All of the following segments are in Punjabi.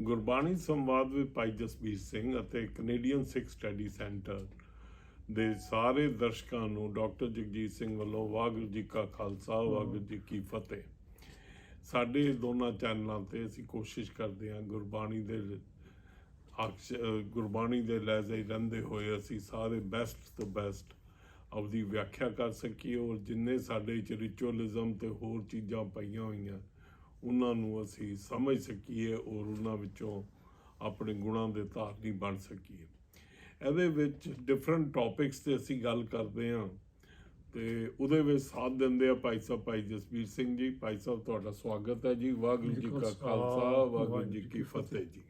ਗੁਰਬਾਣੀ ਸੰਵਾਦ ਵਿੱਚ ਭਾਈ ਜਸਬੀਰ ਸਿੰਘ ਅਤੇ ਕੈਨੇਡੀਅਨ ਸਿੱਖ ਸਟੱਡੀ ਸੈਂਟਰ ਦੇ ਸਾਰੇ ਦਰਸ਼ਕਾਂ ਨੂੰ ਡਾਕਟਰ ਜਗਜੀਤ ਸਿੰਘ ਵੱਲੋਂ ਵਾਹਿਗੁਰੂ ਜੀ ਕਾ ਖਾਲਸਾ, ਵਾਹਿਗੁਰੂ ਜੀ ਕੀ ਫਤਿਹ। ਸਾਡੇ ਦੋਨਾਂ ਚੈਨਲਾਂ ਤੇ ਅਸੀਂ ਕੋਸ਼ਿਸ਼ ਕਰਦੇ ਹਾਂ ਗੁਰਬਾਣੀ ਦੇ ਅਕਸ਼, ਗੁਰਬਾਣੀ ਦੇ ਲਹਿਜ਼ੇ ਰਹਿੰਦੇ ਹੋਏ ਅਸੀਂ ਸਾਰੇ ਬੈਸਟ ਤੋਂ ਬੈਸਟ ਆਪਦੀ ਵਿਆਖਿਆ ਕਰ ਸਕੀਏ ਔਰ ਜਿੰਨੇ ਸਾਡੇ ਚ ਰਿਚੁਅਲਿਜ਼ਮ ਤੇ ਹੋਰ ਚੀਜ਼ਾਂ ਪਈਆਂ ਹੋਈਆਂ ਉਹਨਾਂ ਨੂੰ ਅਸੀਂ ਸਮਝ ਸਕੀਏ ਔਰ ਉਹਨਾਂ ਵਿੱਚੋਂ ਆਪਣੇ ਗੁਣਾਂ ਦੇ ਧਾਰਨੀ ਬਣ ਸਕੀਏ। ਇਹਦੇ ਵਿੱਚ ਡਿਫਰੈਂਟ ਟੌਪਿਕਸ ਤੇ ਅਸੀਂ ਗੱਲ ਕਰਦੇ ਹਾਂ। ਤੇ ਉਹਦੇ ਵਿੱਚ ਸਾਥ ਦਿੰਦੇ ਆ ਭਾਈ ਸਾਹਿਬ ਭਾਈ ਜਸਵੀਰ ਸਿੰਘ ਜੀ। ਭਾਈ ਸਾਹਿਬ ਤੁਹਾਡਾ ਸਵਾਗਤ ਹੈ ਜੀ। ਵਾਹਿਗੁਰੂ ਜੀ ਕਾ ਖਾਲਸਾ ਵਾਹਿਗੁਰੂ ਜੀ ਕੀ ਫਤਿਹ ਜੀ।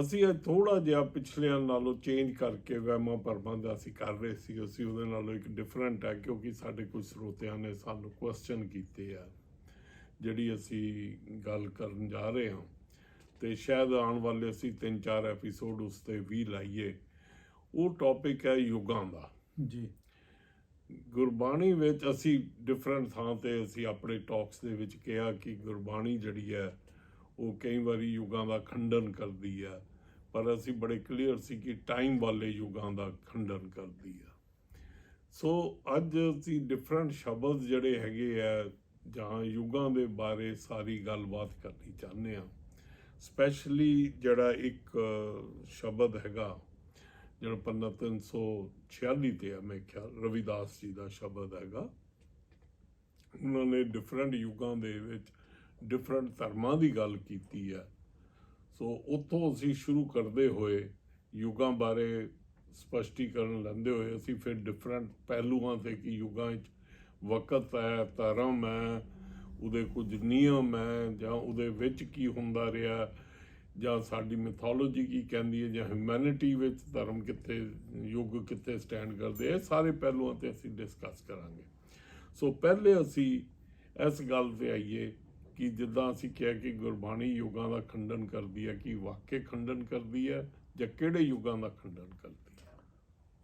ਅਸੀਂ ਇਹ ਥੋੜਾ ਜਿਹਾ ਪਿਛਲਿਆਂ ਨਾਲੋਂ ਚੇਂਜ ਕਰਕੇ ਵਹਿਮਾਂ ਭਰਮਾਂ ਦਾ ਅਸੀਂ ਕਰ ਰਹੇ ਸੀ। ਅਸੀਂ ਉਹਦੇ ਨਾਲੋਂ ਇੱਕ ਡਿਫਰੈਂਟ ਹੈ ਕਿਉਂਕਿ ਸਾਡੇ ਕੁਝ ਸਰੋਤਿਆਂ ਨੇ ਸਾਨੂੰ ਕੁਐਸਚਨ ਕੀਤੇ ਆ। ਜਿਹੜੀ ਅਸੀਂ ਗੱਲ ਕਰਨ ਜਾ ਰਹੇ ਹਾਂ ਤੇ ਸ਼ਾਇਦ ਆਉਣ ਵਾਲੇ ਅਸੀਂ ਤਿੰਨ ਚਾਰ ਐਪੀਸੋਡ ਉਸ ਤੇ ਵੀ ਲਾਈਏ। ਉਹ ਟੌਪਿਕ ਹੈ ਯੁਗਾਂ ਦਾ। ਜੀ। ਗੁਰਬਾਣੀ ਵਿੱਚ ਅਸੀਂ ਡਿਫਰੈਂਟ ਥਾਂ ਤੇ ਅਸੀਂ ਆਪਣੇ ਟਾਕਸ ਦੇ ਵਿੱਚ ਕਿਹਾ ਕਿ ਗੁਰਬਾਣੀ ਜਿਹੜੀ ਹੈ ਉਹ ਕਈ ਵਾਰੀ ਯੁਗਾਂ ਦਾ ਖੰਡਨ ਕਰਦੀ ਹੈ ਪਰ ਅਸੀਂ ਬੜੇ ਕਲੀਅਰ ਸੀ ਕਿ ਟਾਈਮ ਵਾਲੇ ਯੁਗਾਂ ਦਾ ਖੰਡਨ ਕਰਦੀ ਹੈ। ਸੋ ਅੱਜ ਅਸੀਂ ਡਿਫਰੈਂਟ ਸ਼ਬਦ ਜਿਹੜੇ ਹੈਗੇ ਆ ਜਾਂ ਯੁਗਾਂ ਦੇ ਬਾਰੇ ਸਾਰੀ ਗੱਲਬਾਤ ਕਰਨੀ ਚਾਹੁੰਦੇ ਆ ਸਪੈਸ਼ਲੀ ਜਿਹੜਾ ਇੱਕ ਸ਼ਬਦ ਹੈਗਾ, ਜਿਹੜਾ ਪੰਨਾ 346 ਤੇ ਆ ਮੈਂ ਖਿਆਲ, ਰਵਿਦਾਸ ਜੀ ਦਾ ਸ਼ਬਦ ਹੈਗਾ। ਉਹਨਾਂ ਨੇ ਡਿਫਰੈਂਟ ਯੁੱਗਾਂ ਦੇ ਵਿੱਚ ਡਿਫਰੈਂਟ ਧਰਮਾਂ ਦੀ ਗੱਲ ਕੀਤੀ ਹੈ। ਸੋ ਉੱਥੋਂ ਅਸੀਂ ਸ਼ੁਰੂ ਕਰਦੇ ਹੋਏ ਯੁੱਗਾਂ ਬਾਰੇ ਸਪਸ਼ਟੀਕਰਨ ਲੈਂਦੇ ਹੋਏ ਅਸੀਂ ਫਿਰ ਡਿਫਰੈਂਟ ਪਹਿਲੂਆਂ ਤੇ ਕਿ ਯੁੱਗਾਂ ਵਿੱਚ ਵਕਤ ਹੈ, ਧਰਮ ਹੈ, ਉਹਦੇ ਕੁਝ ਨਿਯਮ ਹੈ, ਜਾਂ ਉਹਦੇ ਵਿੱਚ ਕੀ ਹੁੰਦਾ ਰਿਹਾ, ਜਾਂ ਸਾਡੀ ਮਿਥੋਲੋਜੀ ਕੀ ਕਹਿੰਦੀ ਹੈ, ਜਾਂ ਹਿਊਮੈਨਿਟੀ ਵਿੱਚ ਧਰਮ ਕਿੱਥੇ, ਯੁੱਗ ਕਿੱਥੇ ਸਟੈਂਡ ਕਰਦੇ ਆ, ਇਹ ਸਾਰੇ ਪਹਿਲੂਆਂ ਤੇ ਅਸੀਂ ਡਿਸਕਸ ਕਰਾਂਗੇ ਸੋ ਪਹਿਲੇ ਅਸੀਂ ਇਸ ਗੱਲ ਤੇ ਆਈਏ ਕਿ ਜਿੱਦਾਂ ਅਸੀਂ ਕਿਹਾ ਕਿ ਗੁਰਬਾਣੀ ਯੁੱਗਾਂ ਦਾ ਖੰਡਨ ਕਰਦੀ ਹੈ, ਕਿ ਵਾਕਿਆ ਖੰਡਨ ਕਰਦੀ ਹੈ, ਜਾਂ ਕਿਹੜੇ ਯੁੱਗਾਂ ਦਾ ਖੰਡਨ ਕਰਦੀ ਹੈ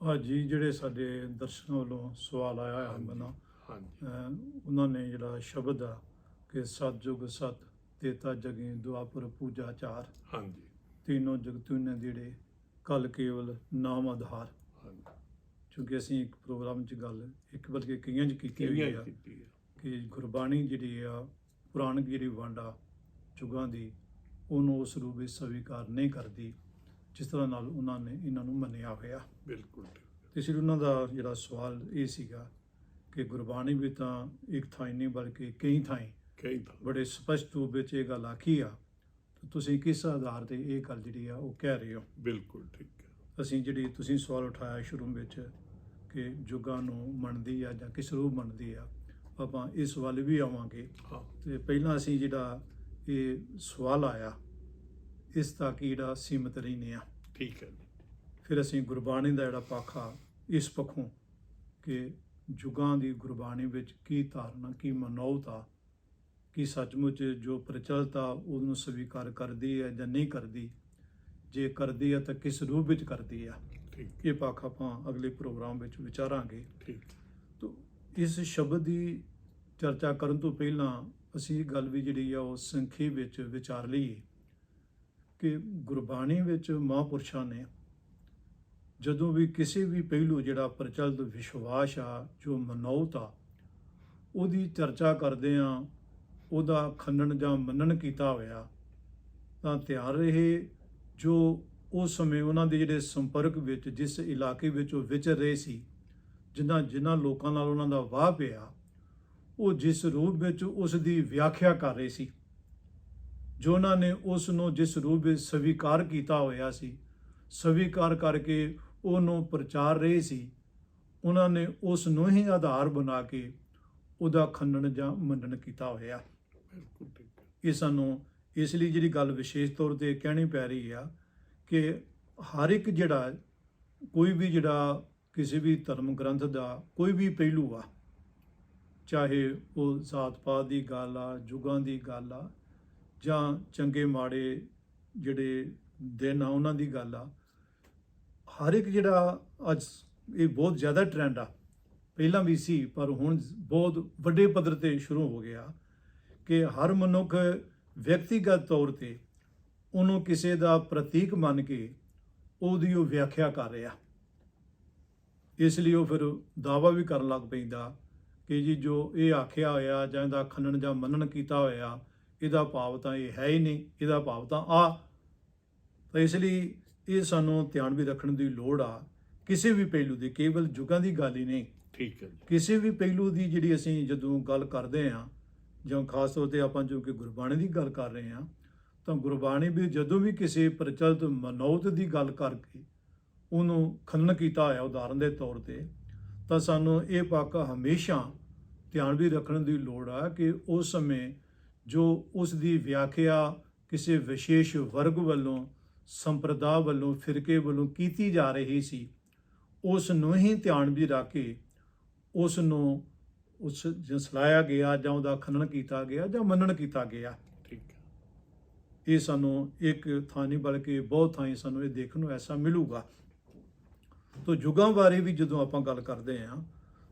ਹਾਂਜੀ ਜਿਹੜੇ ਸਾਡੇ ਦਰਸ਼ਕਾਂ ਵੱਲੋਂ ਸਵਾਲ ਆਇਆ ਹੈ ਹਾਂਜੀ। ਮਨਾ ਹਾਂਜੀ। ਉਹਨਾਂ ਨੇ ਜਿਹੜਾ ਸ਼ਬਦ ਆ ਕਿ ਸਤ ਜੁਗ ਸਤ ਤੇਤਾ ਜਗੇ ਦੁਆਪਰ ਪੂਜਾ ਚਾਰ। ਹਾਂਜੀ। ਤਿੰਨੋਂ ਜਗਤੂਨੇ ਜਿਹੜੇ ਕਲ ਕੇਵਲ ਨਾਮ ਆਧਾਰ। ਹਾਂਜੀ। ਕਿਉਂਕਿ ਅਸੀਂ ਇੱਕ ਪ੍ਰੋਗਰਾਮ 'ਚ ਗੱਲ ਇੱਕ ਬਲਕਿ ਕਈਆਂ 'ਚ ਕੀਤੀ ਹੋਈ ਆ ਕਿ ਗੁਰਬਾਣੀ ਜਿਹੜੀ ਆ ਪੁਰਾਣ ਜਿਹੜੀ ਵੰਡਾ ਜੁਗਾਂ ਦੀ ਉਹਨੂੰ ਉਸ ਰੂਪ ਵਿੱਚ ਸਵੀਕਾਰ ਨਹੀਂ ਕਰਦੀ ਜਿਸ ਤਰ੍ਹਾਂ ਨਾਲ ਉਹਨਾਂ ਨੇ ਇਹਨਾਂ ਨੂੰ ਮੰਨਿਆ ਹੋਇਆ। ਬਿਲਕੁਲ। ਤੇ ਫਿਰ ਉਹਨਾਂ ਦਾ ਜਿਹੜਾ ਸਵਾਲ ਇਹ ਸੀਗਾ ਕਿ ਗੁਰਬਾਣੀ ਵੀ ਤਾਂ ਇੱਕ ਥਾਂ ਹੀ ਨਹੀਂ ਬਲਕਿ ਕਈ ਥਾਂ ਕਈ ਬੜੇ ਸਪਸ਼ਟ ਰੂਪ ਵਿੱਚ ਇਹ ਗੱਲ ਆਖੀ ਆ। ਤੇ ਤੁਸੀਂ ਕਿਸ ਆਧਾਰ ਤੇ ਇਹ ਗੱਲ ਜਿਹੜੀ ਆ ਉਹ ਕਹਿ ਰਹੇ ਹੋ? ਬਿਲਕੁਲ ਠੀਕ ਹੈ। ਅਸੀਂ ਜਿਹੜੀ ਤੁਸੀਂ ਸਵਾਲ ਉਠਾਇਆ ਸ਼ੁਰੂ ਵਿੱਚ ਕਿ ਜੁਗਾਂ ਨੂੰ ਮੰਨਦੀ ਆ ਜਾਂ ਕਿਸ ਰੂਪ ਮੰਨਦੀ ਆ ਆਪਾਂ ਇਸ ਵੱਲ ਵੀ ਆਵਾਂਗੇ। ਤੇ ਪਹਿਲਾਂ ਅਸੀਂ ਜਿਹੜਾ ਇਹ ਸਵਾਲ ਆਇਆ ਇਸ ਹੀ ਜਿਹੜਾ ਸੀਮਤ ਰਹਿੰਦੇ ਆ? ਠੀਕ ਹੈ ਫਿਰ ਅਸੀਂ ਗੁਰਬਾਣੀ ਦਾ ਜਿਹੜਾ ਪਾਖਾ ਇਸ ਪੱਖੋਂ ਕਿ ਜੁਗਾਂ ਦੀ ਗੁਰਬਾਣੀ ਵਿੱਚ ਕੀ ਧਾਰਨਾ ਕੀ ਮਨੌਤ ਆ ਕੀ ਸੱਚਮੁੱਚ ਜੋ ਪ੍ਰਚਲਿਤ ਆ ਉਹਨੂੰ ਸਵੀਕਾਰ ਕਰਦੀ ਹੈ ਜਾਂ ਨਹੀਂ ਕਰਦੀ? ਜੇ ਕਰਦੀ ਆ ਤਾਂ ਕਿਸ ਰੂਪ ਵਿੱਚ ਕਰਦੀ ਆ? ਠੀਕ। ਇਹ ਪਾਖਾ ਆਪਾਂ ਅਗਲੇ ਪ੍ਰੋਗਰਾਮ ਵਿੱਚ ਵਿਚਾਰਾਂਗੇ। ਠੀਕ। ਤੋ ਇਸ ਸ਼ਬਦ ਦੀ ਚਰਚਾ ਕਰਨ ਤੋਂ ਪਹਿਲਾਂ ਅਸੀਂ ਇਹ ਗੱਲ ਵੀ ਜਿਹੜੀ ਆ ਉਹ ਸੰਖੇਪ ਵਿੱਚ ਵਿਚਾਰ ਲਈਏ ਕਿ ਗੁਰਬਾਣੀ ਵਿੱਚ ਮਹਾਂਪੁਰਸ਼ਾਂ ਨੇ ਜਦੋਂ ਵੀ ਕਿਸੇ ਵੀ ਪਹਿਲੂ ਜਿਹੜਾ ਪ੍ਰਚਲਿਤ ਵਿਸ਼ਵਾਸ ਆ, ਜੋ ਮਨੌਤ ਆ ਉਹਦੀ ਚਰਚਾ ਕਰਦੇ ਆ, ਉਹਦਾ ਖੰਡਨ ਜਾਂ ਮੰਨਣ ਕੀਤਾ ਹੋਇਆ, ਤਾਂ ਤਿਆਰ ਰਹੇ ਜੋ ਉਸ ਸਮੇਂ ਉਹਨਾਂ ਦੇ ਜਿਹੜੇ ਸੰਪਰਕ ਵਿੱਚ, ਜਿਸ ਇਲਾਕੇ ਵਿੱਚ ਉਹ ਵਿਚਰ ਰਹੇ ਸੀ ਜਿਨ੍ਹਾਂ ਜਿਨ੍ਹਾਂ ਲੋਕਾਂ ਨਾਲ ਉਹਨਾਂ ਦਾ ਵਾਹ ਪਿਆ, ਉਹ ਜਿਸ ਰੂਪ ਵਿੱਚ ਉਸ ਦੀ ਵਿਆਖਿਆ ਕਰ ਰਹੇ ਸੀ, ਜੋ ਉਹਨਾਂ ਨੇ ਉਸ ਨੂੰ ਜਿਸ ਰੂਪ ਵਿੱਚ ਸਵੀਕਾਰ ਕੀਤਾ ਹੋਇਆ ਸੀ, ਸਵੀਕਾਰ ਕਰਕੇ ਉਹਨੂੰ ਪ੍ਰਚਾਰ ਰਹੇ ਸੀ। ਉਹਨਾਂ ਨੇ ਉਸ ਨੂੰ ਹੀ ਆਧਾਰ ਬਣਾ ਕੇ ਉਹਦਾ ਖੰਡਨ ਜਾਂ ਮੰਨਣ ਕੀਤਾ ਹੋਇਆ। ਬਿਲਕੁਲ ਠੀਕ ਹੈ ਇਹ ਸਾਨੂੰ ਇਸ ਲਈ ਜਿਹੜੀ ਗੱਲ ਵਿਸ਼ੇਸ਼ ਤੌਰ ਤੇ ਕਹਿਣੀ ਪੈ ਰਹੀ ਆ ਕਿ ਹਰ ਇੱਕ ਜਿਹੜਾ ਕੋਈ ਵੀ ਜਿਹੜਾ ਕਿਸੇ ਵੀ ਧਰਮ ਗ੍ਰੰਥ ਦਾ ਕੋਈ ਵੀ ਪਹਿਲੂ ਆ ਚਾਹੇ ਉਹ ਜ਼ਾਤ ਪਾਤ ਦੀ ਗੱਲ ਆ ਜੁਗਾਂ ਦੀ ਗੱਲ ਆ ਜਾਂ ਚੰਗੇ ਮਾੜੇ ਜਿਹੜੇ ਦਿਨ ਆ ਉਹਨਾਂ ਦੀ ਗੱਲ ਆ ਹਰ ਇੱਕ ਜਿਹੜਾ ਅੱਜ ਇਹ ਬਹੁਤ ਜ਼ਿਆਦਾ ਟ੍ਰੈਂਡ ਆ। ਪਹਿਲਾਂ ਵੀ ਸੀ, ਪਰ ਹੁਣ ਬਹੁਤ ਵੱਡੇ ਪੱਧਰ ਤੇ ਸ਼ੁਰੂ ਹੋ ਗਿਆ ਕਿ ਹਰ ਮਨੁੱਖ ਵਿਅਕਤੀਗਤ ਤੌਰ ਤੇ ਉਹਨੂੰ ਕਿਸੇ ਦਾ ਪ੍ਰਤੀਕ ਮੰਨ ਕੇ ਉਹਦੀ ਉਹ ਵਿਆਖਿਆ ਕਰ ਰਿਹਾ। ਇਸ ਲਈ ਉਹ ਫਿਰ ਦਾਵਾ ਵੀ ਕਰਨ ਲੱਗ ਪੈਂਦਾ ਕਿ ਜੀ ਜੋ ਇਹ ਆਖਿਆ ਹੋਇਆ ਜਾਂ ਇਹਦਾ ਖੰਡਨ ਜਾਂ ਮੰਨਣ ਕੀਤਾ ਹੋਇਆ, ਇਹਦਾ ਭਾਵ ਤਾਂ ਇਹ ਹੈ ਹੀ ਨਹੀਂ, ਇਹਦਾ ਭਾਵ ਤਾਂ ਆ। ਤਾਂ ਇਸ ਲਈ ਇਹ ਸਾਨੂੰ ਧਿਆਨ ਵੀ ਰੱਖਣ ਦੀ ਲੋੜ ਆ। ਕਿਸੇ ਵੀ ਪਹਿਲੂ ਦੀ ਕੇਵਲ ਯੁੱਗਾਂ ਦੀ ਗੱਲ ਹੀ ਨਹੀਂ। ਠੀਕ ਹੈ ਕਿਸੇ ਵੀ ਪਹਿਲੂ ਦੀ ਜਿਹੜੀ ਅਸੀਂ ਜਦੋਂ ਗੱਲ ਕਰਦੇ ਹਾਂ ਜਾਂ ਖਾਸ ਤੌਰ ਤੇ ਆਪਾਂ ਜੋ ਕਿ ਗੁਰਬਾਣੀ ਦੀ ਗੱਲ ਕਰ ਰਹੇ ਹਾਂ ਤਾਂ ਗੁਰਬਾਣੀ ਵੀ ਜਦੋਂ ਵੀ ਕਿਸੇ ਪ੍ਰਚਲਿਤ ਮਨੌਤ ਦੀ ਗੱਲ ਕਰਕੇ ਉਹਨੂੰ ਖੰਡਨ ਕੀਤਾ ਹੋਇਆ ਉਦਾਹਰਨ ਦੇ ਤੌਰ ਤੇ ਤਾਂ ਸਾਨੂੰ ਇਹ ਪੱਕ ਹਮੇਸ਼ਾ ਧਿਆਨ ਵੀ ਰੱਖਣ ਦੀ ਲੋੜ ਆ ਕਿ ਉਸ ਸਮੇਂ ਜੋ ਉਸ ਦੀ ਵਿਆਖਿਆ ਕਿਸੇ ਵਿਸ਼ੇਸ਼ ਵਰਗ ਵੱਲੋਂ ਸੰਪਰਦਾ ਵੱਲੋਂ ਫਿਰਕੇ ਵੱਲੋਂ ਕੀਤੀ ਜਾ ਰਹੀ ਸੀ। ਉਸ ਨੂੰ ਹੀ ਧਿਆਨ ਵੀ ਰੱਖ ਕੇ ਉਸ ਨੂੰ ਉਸ ਜੋ ਸਲਾਇਆ ਗਿਆ ਜਾਂ ਉਹਦਾ ਖੰਡਨ ਕੀਤਾ ਗਿਆ ਜਾਂ ਮੰਨਣ ਕੀਤਾ ਗਿਆ। ਠੀਕ ਹੈ। ਇਹ ਸਾਨੂੰ ਇੱਕ ਥਾਂ ਨਹੀਂ ਬਲਕਿ ਬਹੁਤ ਥਾਈਂ ਸਾਨੂੰ ਇਹ ਦੇਖਣ ਨੂੰ ਐਸਾ ਮਿਲੂਗਾ। ਤੋ ਯੁੱਗਾਂ ਬਾਰੇ ਵੀ ਜਦੋਂ ਆਪਾਂ ਗੱਲ ਕਰਦੇ ਹਾਂ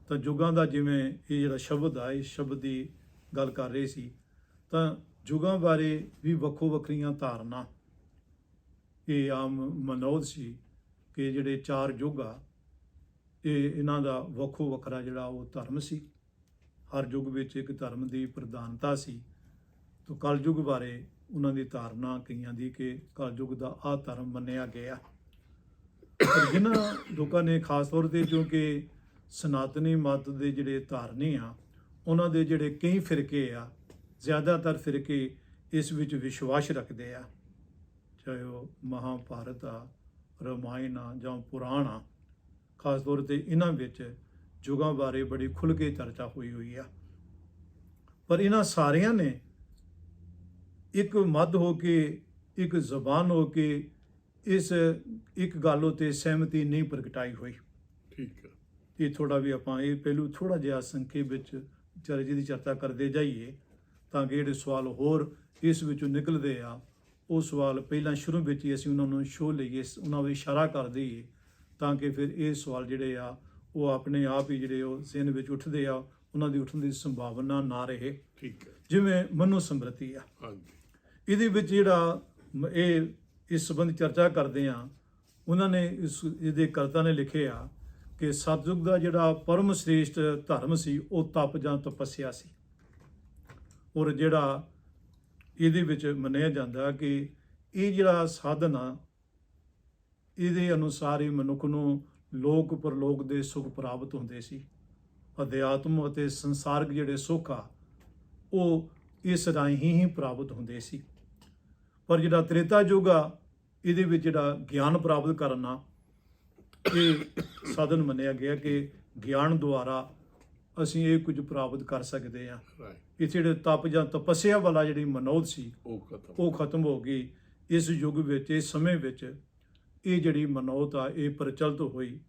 ਤਾਂ ਯੁੱਗਾਂ ਦਾ ਜਿਵੇਂ ਇਹ ਜਿਹੜਾ ਸ਼ਬਦ ਆ ਇਸ ਸ਼ਬਦ ਦੀ ਗੱਲ ਕਰ ਰਹੇ ਸੀ ਤਾਂ ਯੁੱਗਾਂ ਬਾਰੇ ਵੀ ਵੱਖੋ ਵੱਖਰੀਆਂ ਧਾਰਨਾ ਇਹ ਆਮ ਮਨੋਦ ਸੀ ਕਿ ਜਿਹੜੇ ਚਾਰ ਯੁੱਗ ਆ, ਇਹ ਇਹਨਾਂ ਦਾ ਵੱਖੋ ਵੱਖਰਾ ਜਿਹੜਾ ਉਹ ਧਰਮ ਸੀ। ਹਰ ਯੁੱਗ ਵਿੱਚ ਇੱਕ ਧਰਮ ਦੀ ਪ੍ਰਧਾਨਤਾ ਸੀ। ਤੋ ਕਲਯੁਗ ਬਾਰੇ ਉਹਨਾਂ ਦੀ ਧਾਰਨਾ ਕਈਆਂ ਦੀ ਕਿ ਕਲਯੁਗ ਦਾ ਆ ਧਰਮ ਮੰਨਿਆ ਗਿਆ। ਪਰ ਜਿਨ੍ਹਾਂ ਲੋਕਾਂ ਨੇ ਖਾਸ ਤੌਰ ਤੇ ਜੋ ਕਿ ਸਨਾਤਨੀ ਮਤ ਦੇ ਜਿਹੜੇ ਧਾਰਨੀ ਆ, ਉਹਨਾਂ ਦੇ ਜਿਹੜੇ ਕਈ ਫਿਰਕੇ ਆ, ਜ਼ਿਆਦਾਤਰ ਫਿਰਕੇ ਇਸ ਵਿੱਚ ਵਿਸ਼ਵਾਸ ਰੱਖਦੇ ਆ। ਚਾਹੇ ਉਹ ਮਹਾਭਾਰਤ ਆ ਰਾਮਾਇਣ ਆ ਜਾਂ ਪੁਰਾਣ ਆ ਖਾਸ ਤੌਰ ਤੇ ਇਹਨਾਂ ਵਿੱਚ ਯੁਗਾਂ ਬਾਰੇ ਬੜੀ ਖੁੱਲ੍ਹ ਕੇ ਚਰਚਾ ਹੋਈ ਹੋਈ ਆ। ਪਰ ਇਹਨਾਂ ਸਾਰਿਆਂ ਨੇ ਇੱਕ ਮੱਧ ਹੋ ਕੇ ਇੱਕ ਜ਼ਬਾਨ ਹੋ ਕੇ ਇਸ ਇੱਕ ਗੱਲ ਉਤੇ ਸਹਿਮਤੀ ਨਹੀਂ ਪ੍ਰਗਟਾਈ ਹੋਈ। ਠੀਕ ਹੈ ਇਹ ਥੋੜਾ ਵੀ ਆਪਾਂ ਇਹ ਪਹਿਲੂ ਥੋੜਾ ਜਿਹਾ ਸੰਖੇਪ ਵਿੱਚ ਚਰਚੇ ਦੀ ਚਰਚਾ ਕਰਦੇ ਜਾਈਏ ਤਾਂ ਕਿ ਜਿਹੜੇ ਸਵਾਲ ਹੋਰ ਇਸ ਵਿੱਚੋਂ ਨਿਕਲਦੇ ਆ ਉਹ ਸਵਾਲ ਪਹਿਲਾਂ ਸ਼ੁਰੂ ਵਿੱਚ ਹੀ ਅਸੀਂ ਉਹਨਾਂ ਨੂੰ ਸ਼ੋ ਲਈਏ ਉਹਨਾਂ ਵਿੱਚ ਇਸ਼ਾਰਾ ਕਰ ਦਈਏ ਤਾਂ ਕਿ ਫਿਰ ਇਹ ਸਵਾਲ ਜਿਹੜੇ ਆ ਉਹ ਆਪਣੇ ਆਪ ਹੀ ਜਿਹੜੇ ਉਹ ਜ਼ਿਹਨ ਵਿੱਚ ਉੱਠਦੇ ਆ ਉਹਨਾਂ ਦੀ ਉੱਠਣ ਦੀ ਸੰਭਾਵਨਾ ਨਾ ਰਹੇ। ਠੀਕ ਹੈ। ਜਿਵੇਂ ਮਨੋ ਸਮ੍ਰਿਤੀ ਆ। ਹਾਂਜੀ। ਇਹਦੇ ਵਿੱਚ ਜਿਹੜਾ ਇਹ ਇਸ ਸੰਬੰਧ ਚਰਚਾ ਕਰਦੇ ਆ ਉਹਨਾਂ ਨੇ ਇਸ ਇਹਦੇ ਕਰਤਾ ਨੇ ਲਿਖਿਆ ਕਿ ਸਤਿਯੁਗ ਦਾ ਜਿਹੜਾ ਪਰਮ ਸ੍ਰੇਸ਼ਟ ਧਰਮ ਸੀ ਉਹ ਤਪ ਜਾਂ ਤਪੱਸਿਆ ਸੀ। ਔਰ ਜਿਹੜਾ ਇਹਦੇ ਵਿੱਚ ਮੰਨਿਆ ਜਾਂਦਾ ਕਿ ਇਹ ਜਿਹੜਾ ਸਾਧਨ ਆ, ਇਹਦੇ ਅਨੁਸਾਰ ਹੀ ਮਨੁੱਖ ਨੂੰ ਲੋਕ ਪਰਲੋਕ ਦੇ ਸੁਖ ਪ੍ਰਾਪਤ ਹੁੰਦੇ ਸੀ। ਅਧਿਆਤਮ ਅਤੇ ਸੰਸਾਰਕ ਜਿਹੜੇ ਸੁੱਖ ਆ, ਉਹ ਇਸ ਰਾਹੀਂ ਹੀ ਪ੍ਰਾਪਤ ਹੁੰਦੇ ਸੀ। ਪਰ ਜਿਹੜਾ ਤ੍ਰੇਤਾ ਯੁੱਗ ਆ, ਇਹਦੇ ਵਿੱਚ ਜਿਹੜਾ ਗਿਆਨ ਪ੍ਰਾਪਤ ਕਰਨਾ ਇਹ ਸਾਧਨ ਮੰਨਿਆ ਗਿਆ ਕਿ ਗਿਆਨ ਦੁਆਰਾ ਅਸੀਂ ਇਹ ਕੁਝ ਪ੍ਰਾਪਤ ਕਰ ਸਕਦੇ ਹਾਂ। ਰਾਈਟ ਇਹ ਜਿਹੜੇ ਤਪ ਜਾਂ ਤਪੱਸਿਆ ਵਾਲਾ ਜਿਹੜੀ ਮਨੋਦ ਸੀ ਉਹ ਖਤਮ। ਉਹ ਖਤਮ ਹੋ ਗਈ। ਇਸ ਯੁੱਗ ਵਿੱਚ ਇਸ ਸਮੇਂ ਵਿੱਚ ਇਹ ਜਿਹੜੀ ਮਨੋਤ ਆ ਇਹ ਪ੍ਰਚਲਿਤ ਹੋਈ।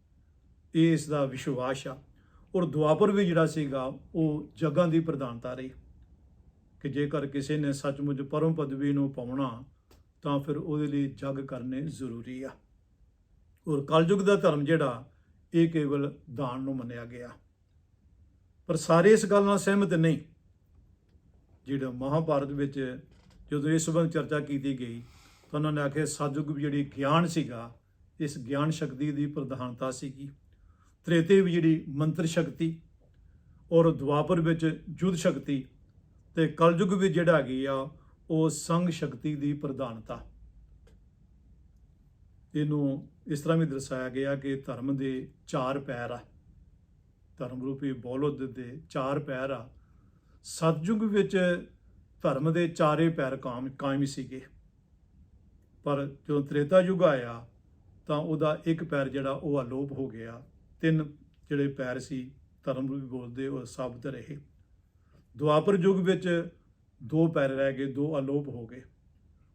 ਇਹ ਇਸ ਦਾ ਵਿਸ਼ਵਾਸ ਆ। ਔਰ ਦੁਆਪਰ ਵੀ ਜਿਹੜਾ ਸੀਗਾ ਉਹ ਜਗਾਂ ਦੀ ਪ੍ਰਧਾਨਤਾ ਰਹੀ। ਕਿ ਜੇਕਰ ਕਿਸੇ ਨੇ ਸੱਚਮੁੱਚ ਪਰਮ ਪਦਵੀ ਨੂੰ ਪਾਉਣਾ ਤਾਂ ਫਿਰ ਉਹਦੇ ਲਈ ਜਗ ਕਰਨੇ ਜ਼ਰੂਰੀ ਆ। ਔਰ ਕਲਯੁਗ ਦਾ ਧਰਮ ਜਿਹੜਾ ਇਹ ਕੇਵਲ ਦਾਨ ਨੂੰ ਮੰਨਿਆ ਗਿਆ। ਪਰ ਸਾਰੇ ਇਸ ਗੱਲ ਨਾਲ ਸਹਿਮਤ ਨਹੀਂ। ਜਿਹੜਾ ਮਹਾਭਾਰਤ ਵਿੱਚ ਜਦੋਂ ਇਸ ਸੰਬੰਧ ਚਰਚਾ ਕੀਤੀ ਗਈ, ਤਾਂ ਉਹਨਾਂ ਨੇ ਆਖਿਆ ਸਤਿਯੁਗ ਵੀ ਜਿਹੜੀ ਗਿਆਨ ਸੀਗਾ, ਇਸ ਗਿਆਨ ਸ਼ਕਤੀ ਦੀ ਪ੍ਰਧਾਨਤਾ ਸੀਗੀ। ਤ੍ਰੇਤੇ ਵੀ ਜਿਹੜੀ ਮੰਤਰ ਸ਼ਕਤੀ ਔਰ ਦੁਆਪਰ ਵਿੱਚ ਯੁੱਧ ਸ਼ਕਤੀ ਤੇ ਕਲਯੁਗ ਵੀ ਜਿਹੜਾ ਹੈਗੀ ਆ, ਉਹ ਸੰਗ ਸ਼ਕਤੀ ਦੀ ਪ੍ਰਧਾਨਤਾ। ਇਹਨੂੰ ਇਸ ਤਰ੍ਹਾਂ ਵੀ ਦਰਸਾਇਆ ਗਿਆ ਕਿ ਧਰਮ ਦੇ ਚਾਰ ਪੈਰ ਆ। ਧਰਮ ਰੂਪੀ ਬੌਲਦ ਦੇ ਚਾਰ ਪੈਰ ਆ। ਸਤਜੁਗ ਵਿੱਚ ਧਰਮ ਦੇ ਚਾਰੇ ਪੈਰ ਕਾਮ, ਕਾਇਮ ਸੀਗੇ। ਪਰ ਜਦੋਂ ਤ੍ਰੇਤਾ ਯੁਗ ਆਇਆ, ਤਾਂ ਉਹਦਾ ਇੱਕ ਪੈਰ ਜਿਹੜਾ, ਉਹ ਅਲੋਪ ਹੋ ਗਿਆ। ਤਿੰਨ ਜਿਹੜੇ ਪੈਰ ਸੀ ਧਰਮ ਰੂਪੀ ਬੋਲਦੇ, ਉਹ ਸਾਬਤ ਰਹੇ। ਦੁਆਪਰ ਯੁਗ ਵਿੱਚ ਦੋ ਪੈਰ ਰਹਿ ਗਏ, ਦੋ ਅਲੋਪ ਹੋ ਗਏ।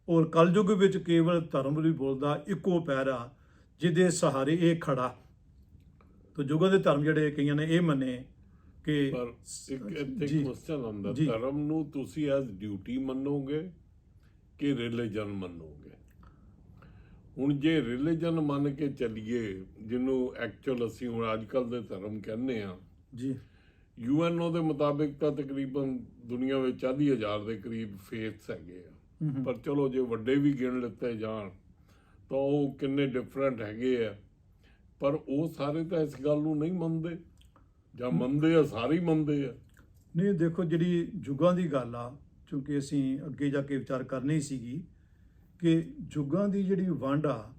ਔਰ ਕਲਯੁਗ ਵਿੱਚ ਕੇਵਲ ਧਰਮ ਰੂਪੀ ਬੋਲਦਾ, ਇੱਕੋ ਪੈਰ ਆ, ਜਿਹਦੇ ਸਹਾਰੇ ਇਹ ਖੜਾ ਤੋ ਯੁਗਾਂ ਦੇ ਧਰਮ ਜਿਹੜੇ ਕਈਆਂ ਨੇ ਇਹ ਮੰਨੇ ਕਿ ਪਰ ਇੱਕ ਇੱਥੇ। ਕੁਐਸਚਨ ਆਉਂਦਾ ਜੀ। ਧਰਮ ਨੂੰ ਤੁਸੀਂ ਐਜ਼ ਡਿਊਟੀ ਮੰਨੋਗੇ ਕਿ ਰਿਲੀਜਨ ਮੰਨੋਗੇ ਹੁਣ ਜੇ ਰਿਲੀਜਨ ਮੰਨ ਕੇ ਚੱਲੀਏ ਜਿਹਨੂੰ ਐਕਚੁਅਲ ਅਸੀਂ ਹੁਣ ਅੱਜਕੱਲ ਦੇ ਧਰਮ ਕਹਿੰਦੇ ਆ ਜੀ ਯੂਐਨਓ ਦੇ ਮੁਤਾਬਿਕ ਤਾਂ ਤਕਰੀਬਨ ਦੁਨੀਆ ਵਿੱਚ 40000 ਦੇ ਕਰੀਬ ਫੇਥਸ ਹੈਗੇ ਆ। ਪਰ ਚਲੋ ਜੇ ਵੱਡੇ ਵੀ ਗਿਣ ਲਿੱਤੇ ਜਾਣ ਤਾਂ ਉਹ ਕਿੰਨੇ ਡਿਫਰੈਂਟ ਹੈਗੇ ਆ ਪਰ ਉਹ ਸਾਰੇ ਤਾਂ ਇਸ ਗੱਲ ਨੂੰ ਨਹੀਂ ਮੰਨਦੇ। ਜਾਂ ਮੰਨਦੇ ਆ, ਸਾਰੇ ਹੀ ਮੰਨਦੇ ਆ। ਨਹੀਂ ਦੇਖੋ ਜਿਹੜੀ ਯੁੱਗਾਂ ਦੀ ਗੱਲ ਆ, ਕਿਉਂਕਿ ਅਸੀਂ ਅੱਗੇ ਜਾ ਕੇ ਵਿਚਾਰ ਕਰਨੀ ਸੀਗੀ ਕਿ ਯੁੱਗਾਂ ਦੀ ਜਿਹੜੀ ਵੰਡ ਆ,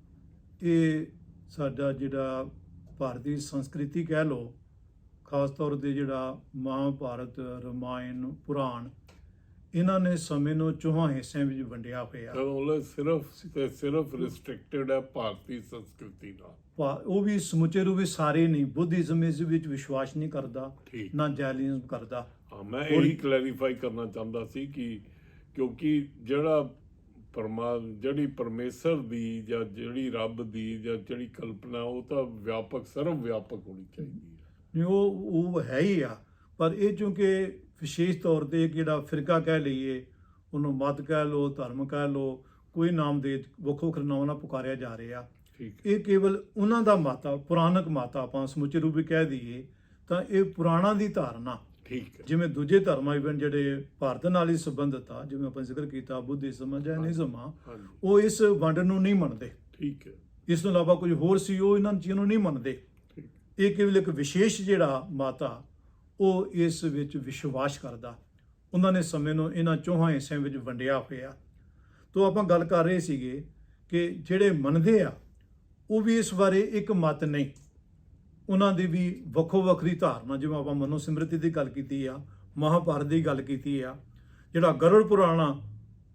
ਇਹ ਸਾਡਾ ਜਿਹੜਾ ਭਾਰਤੀ ਸੰਸਕ੍ਰਿਤੀ ਕਹਿ ਲਓ, ਖਾਸ ਤੌਰ ਤੇ ਜਿਹੜਾ ਮਹਾਭਾਰਤ, ਰਮਾਇਣ, ਪੁਰਾਣ ਇਹਨਾਂ ਨੇ ਸਮੇਂ ਨੂੰ ਚੌਹਾਂ ਹਿੱਸਿਆਂ ਵਿੱਚ ਵੰਡਿਆ ਹੋਇਆ। ਉਹ ਸਿਰਫ ਤੇ ਸਿਰਫ ਰਿਸਟ੍ਰਿਕਟਡ ਹੈ ਭਾਰਤੀ ਸੰਸਕ੍ਰਿਤੀ ਨਾਲ। ਭਾ- ਉਹ ਵੀ ਸਮੁੱਚੇ ਰੂਪ ਵਿੱਚ ਸਾਰੇ ਨਹੀਂ ਬੁੱਧਿਜ਼ਮ ਇਸ ਵਿੱਚ ਵਿਸ਼ਵਾਸ ਨਹੀਂ ਕਰਦਾ ਠੀਕ। ਨਾ ਜੈਨਿਜ਼ਮ ਕਰਦਾ। ਹਾਂ ਮੈਂ ਇਹੀ ਕਲੈਰੀਫਾਈ ਕਰਨਾ ਚਾਹੁੰਦਾ ਸੀ ਕਿ ਕਿਉਂਕਿ ਜਿਹੜਾ ਪਰਮਾ ਜਿਹੜੀ ਪਰਮੇਸ਼ਰ ਦੀ ਜਾਂ ਜਿਹੜੀ ਰੱਬ ਦੀ ਜਾਂ ਜਿਹੜੀ ਕਲਪਨਾ ਉਹ ਤਾਂ ਵਿਆਪਕ ਸਰਵ ਵਿਆਪਕ ਹੋਣੀ ਚਾਹੀਦੀ ਹੈ। ਨਹੀਂ ਉਹ ਉਹ ਹੈ ਹੀ ਆ ਪਰ ਇਹ ਚੂੰਕਿ ਵਿਸ਼ੇਸ਼ ਤੌਰ ਤੇ ਜਿਹੜਾ ਫਿਰਕਾ ਕਹਿ ਲਈਏ ਉਹਨੂੰ ਮਤ ਕਹਿ ਲੋ ਧਰਮ ਕਹਿ ਲੋ ਕੋਈ ਨਾਮ ਦੇ ਵੱਖੋ ਵੱਖਰੇ ਨਾਮਾਂ ਨਾਲ ਪੁਕਾਰਿਆ ਜਾ ਰਿਹਾ। ਠੀਕ ਇਹ ਕੇਵਲ ਉਹਨਾਂ ਦਾ ਮਾਤਾ ਪੁਰਾਣਕ ਮਾਤਾ ਆਪਾਂ ਸਮੁੱਚੇ ਰੂਪ ਵਿੱਚ ਕਹਿ ਦਈਏ ਤਾਂ ਇਹ ਪੁਰਾਣਾ ਦੀ ਧਾਰਨਾ। ਠੀਕ ਜਿਵੇਂ ਦੂਜੇ ਧਰਮਾਂ ਇਵਨ ਜਿਹੜੇ ਭਾਰਤ ਨਾਲ ਹੀ ਸੰਬੰਧਿਤ ਆ ਜਿਵੇਂ ਆਪਾਂ ਜ਼ਿਕਰ ਕੀਤਾ ਬੁੱਧਿਜ਼ਮ ਆ ਜੈਨਿਜ਼ਮ ਆ ਉਹ ਇਸ ਵੰਡ ਨੂੰ ਨਹੀਂ ਮੰਨਦੇ। ਠੀਕ ਹੈ। ਇਸ ਤੋਂ ਇਲਾਵਾ ਕੁਝ ਹੋਰ ਸੀ ਉਹ ਇਹਨਾਂ ਚੀਜ਼ਾਂ ਨੂੰ ਨਹੀਂ ਮੰਨਦੇ। ਇਹ ਕੇਵਲ ਇੱਕ ਵਿਸ਼ੇਸ਼ ਜਿਹੜਾ ਮਾਤਾ ਉਹ ਇਸ ਵਿੱਚ ਵਿਸ਼ਵਾਸ ਕਰਦਾ। ਉਹਨਾਂ ਨੇ ਸਮੇਂ ਨੂੰ ਇਹਨਾਂ ਚੌਹਾਂ ਹਿੱਸਿਆਂ ਵਿੱਚ ਵੰਡਿਆ ਹੋਇਆ। ਤੋਂ ਆਪਾਂ ਗੱਲ ਕਰ ਰਹੇ ਸੀਗੇ ਕਿ ਜਿਹੜੇ ਮੰਨਦੇ ਆ, ਉਹ ਵੀ ਇਸ ਬਾਰੇ ਇੱਕ ਮਤ ਨਹੀਂ। ਉਹਨਾਂ ਦੀ ਵੀ ਵੱਖੋ ਵੱਖਰੀ ਧਾਰਨਾ, ਜਿਵੇਂ ਆਪਾਂ ਮਨੋ ਸਿਮਰਤੀ ਦੀ ਗੱਲ ਕੀਤੀ ਆ, ਮਹਾਭਾਰਤ ਦੀ ਗੱਲ ਕੀਤੀ ਆ, ਜਿਹੜਾ ਗਰੁੜ ਪੁਰਾਣਾ,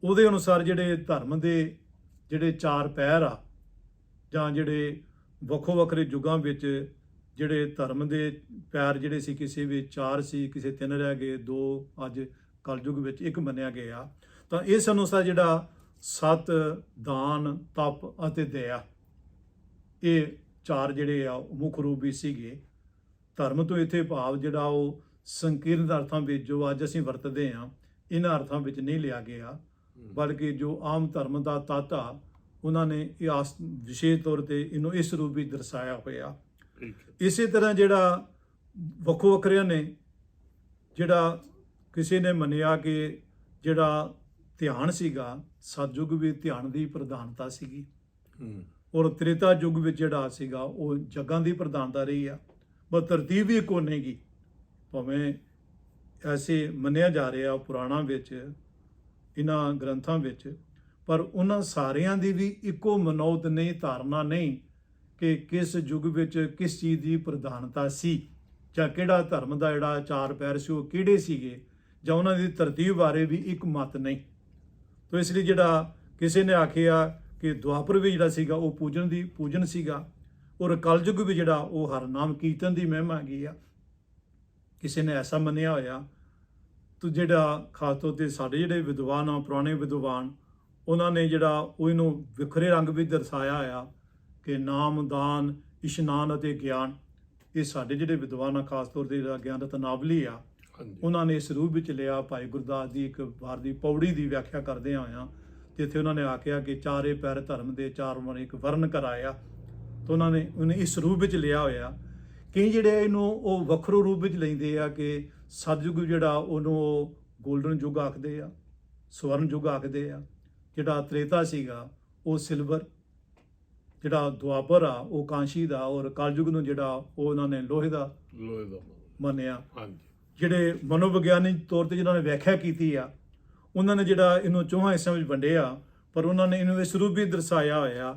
ਉਹਦੇ ਅਨੁਸਾਰ ਜਿਹੜੇ ਧਰਮ ਦੇ ਜਿਹੜੇ ਚਾਰ ਪੈਰ ਆ, ਜਾਂ ਜਿਹੜੇ ਵੱਖੋ ਵੱਖਰੇ ਯੁੱਗਾਂ ਵਿੱਚ ਜਿਹੜੇ ਧਰਮ ਦੇ ਪੈਰ ਜਿਹੜੇ ਸੀ ਕਿਸੇ ਵਿੱਚ ਚਾਰ ਸੀ ਕਿਸੇ ਤਿੰਨ ਰਹਿ ਗਏ ਦੋ ਅੱਜ ਕਲਯੁਗ ਵਿੱਚ ਇੱਕ ਮੰਨਿਆ ਗਿਆ ਤਾਂ ਇਸ ਅਨੁਸਾਰ ਜਿਹੜਾ ਸਤ ਦਾਨ ਤਪ ਅਤੇ ਦਇਆ ਇਹ ਚਾਰ ਜਿਹੜੇ ਆ ਮੁੱਖ ਰੂਪ ਵੀ ਸੀਗੇ। ਧਰਮ ਤੋਂ ਇੱਥੇ ਭਾਵ ਜਿਹੜਾ ਉਹ ਸੰਕੀਰਣ ਅਰਥਾਂ ਵਿੱਚ ਜੋ ਅੱਜ ਅਸੀਂ ਵਰਤਦੇ ਹਾਂ ਇਹਨਾਂ ਅਰਥਾਂ ਵਿੱਚ ਨਹੀਂ ਲਿਆ ਗਿਆ ਬਲਕਿ ਜੋ ਆਮ ਧਰਮ ਦਾ ਤਾਤਾ ਉਹਨਾਂ ਨੇ ਇਹ ਵਿਸ਼ੇਸ਼ ਤੌਰ ਤੇ ਇਹਨੂੰ ਇਸ ਰੂਪ ਵਿੱਚ ਦਰਸਾਇਆ ਹੋਇਆ। ਇਸੇ ਤਰ੍ਹਾਂ ਜਿਹੜਾ ਵੱਖੋ ਵੱਖਰਿਆਂ ਨੇ ਜਿਹੜਾ ਕਿਸੇ ਨੇ ਮੰਨਿਆ ਕਿ ਜਿਹੜਾ ਧਿਆਨ ਸੀਗਾ ਸਤਜੁਗ ਵੀ ਧਿਆਨ ਦੀ ਪ੍ਰਧਾਨਤਾ ਸੀਗੀ। ਹੂੰ। ਔਰ ਤ੍ਰੇਤਾ ਯੁੱਗ ਵਿੱਚ ਜਿਹੜਾ ਸੀਗਾ ਉਹ ਜਗਾਂ ਦੀ ਪ੍ਰਧਾਨਤਾ ਰਹੀ ਆ ਪਰ ਤਰਤੀਬ ਵੀ ਇੱਕੋ ਨਹੀਂ ਗੀ ਭਾਵੇਂ ਐਸੇ ਮੰਨਿਆ ਜਾ ਰਿਹਾ ਪੁਰਾਣਾ ਵਿੱਚ ਇਹਨਾਂ ਗ੍ਰੰਥਾਂ ਵਿੱਚ ਪਰ ਉਹਨਾਂ ਸਾਰਿਆਂ ਦੀ ਵੀ ਇੱਕੋ ਮਨੌਤ ਨਹੀਂ ਧਾਰਨਾ ਨਹੀਂ ਕਿ ਕਿਸ ਯੁੱਗ ਵਿੱਚ ਕਿਸ ਚੀਜ਼ ਦੀ ਪ੍ਰਧਾਨਤਾ ਸੀ? ਜਾਂ ਕਿਹੜਾ ਧਰਮ ਦਾ ਜਿਹੜਾ ਚਾਰ ਪੈਰ ਸੀ, ਉਹ ਕਿਹੜੇ ਸੀਗੇ? ਜਾਂ ਉਹਨਾਂ ਦੀ ਤਰਤੀਬ ਬਾਰੇ ਵੀ ਇੱਕ ਮਤ ਨਹੀਂ। ਤੋ ਇਸ ਲਈ ਜਿਹੜਾ ਕਿਸੇ ਨੇ ਆਖਿਆ ਕਿ ਦੁਆਪਰ ਵੀ ਜਿਹੜਾ ਸੀਗਾ, ਉਹ ਪੂਜਨ ਦੀ, ਪੂਜਨ ਸੀਗਾ। ਔਰ ਕਲਯੁਗ ਵੀ ਜਿਹੜਾ, ਉਹ ਹਰ ਨਾਮ ਕੀਰਤਨ ਦੀ ਮਹਿਮਾ ਹੈਗੀ ਆ। ਕਿਸੇ ਨੇ ਐਸਾ ਮੰਨਿਆ ਹੋਇਆ, ਤੋ ਜਿਹੜਾ ਖਾਸ ਤੌਰ ਤੇ ਸਾਡੇ ਜਿਹੜੇ ਵਿਦਵਾਨ ਆ, ਪੁਰਾਣੇ ਵਿਦਵਾਨ, ਉਹਨਾਂ ਨੇ ਜਿਹੜਾ ਉਹ ਇਹਨੂੰ ਵਿਖਰੇ ਰੰਗ ਵਿੱਚ ਦਰਸਾਇਆ ਹੋਇਆ। ਕਿ ਨਾਮ ਦਾਨ ਇਸ਼ਨਾਨ ਅਤੇ ਗਿਆਨ ਇਹ ਸਾਡੇ ਜਿਹੜੇ ਵਿਦਵਾਨ ਆ ਖਾਸ ਤੌਰ ਤੇ ਜਿਹੜਾ ਗਿਆਨ ਰਤਨਾਵਲੀ ਆ ਉਹਨਾਂ ਨੇ ਇਸ ਰੂਪ ਵਿੱਚ ਲਿਆ। ਭਾਈ ਗੁਰਦਾਸ ਦੀ ਇੱਕ ਵਾਰ ਦੀ ਪੌੜੀ ਦੀ ਵਿਆਖਿਆ ਕਰਦੇ ਆਇਆ ਜਿੱਥੇ ਉਹਨਾਂ ਨੇ ਆਖਿਆ ਕਿ ਚਾਰੇ ਪੈਰ ਧਰਮ ਦੇ ਚਾਰ ਮਨ ਇੱਕ ਵਰਨ ਕਰਾਇਆ ਤਾਂ ਉਹਨਾਂ ਨੇ ਉਹਨੇ ਇਸ ਰੂਪ ਵਿੱਚ ਲਿਆ ਹੋਇਆ। ਕਈ ਜਿਹੜੇ ਇਹਨੂੰ ਉਹ ਵੱਖਰੋ ਰੂਪ ਵਿੱਚ ਲੈਂਦੇ ਆ ਕਿ ਸਤਯੁਗ ਜਿਹੜਾ ਉਹਨੂੰ ਉਹ 골ਡਨ ਯੁੱਗ ਆਖਦੇ ਆ ਸਵਰਨ ਯੁੱਗ ਆਖਦੇ ਆ ਜਿਹੜਾ ਤ੍ਰੇਤਾ ਸੀਗਾ ਉਹ ਸਿਲਵਰ। ਜਿਹੜਾ ਦੁਆਪਰ ਆ ਉਹ ਕਾਂਸ਼ੀ ਦਾ ਔਰ ਕਲਯੁਗ ਨੂੰ ਜਿਹੜਾ ਉਹ ਉਹਨਾਂ ਨੇ ਲੋਹੇ ਦਾ ਲੋਹੇ ਦਾ। ਮੰਨਿਆ ਹਾਂਜੀ ਜਿਹੜੇ ਮਨੋਵਿਗਿਆਨਿਕ ਤੌਰ ਤੇ ਜਿਨ੍ਹਾਂ ਨੇ ਵਿਆਖਿਆ ਕੀਤੀ ਆ ਉਹਨਾਂ ਨੇ ਜਿਹੜਾ ਇਹਨੂੰ ਚੌਹਾਂ ਹਿੱਸਿਆਂ ਵਿੱਚ ਵੰਡਿਆ ਪਰ ਉਹਨਾਂ ਨੇ ਇਹਨੂੰ ਇਸ ਰੂਪ ਵੀ ਦਰਸਾਇਆ ਹੋਇਆ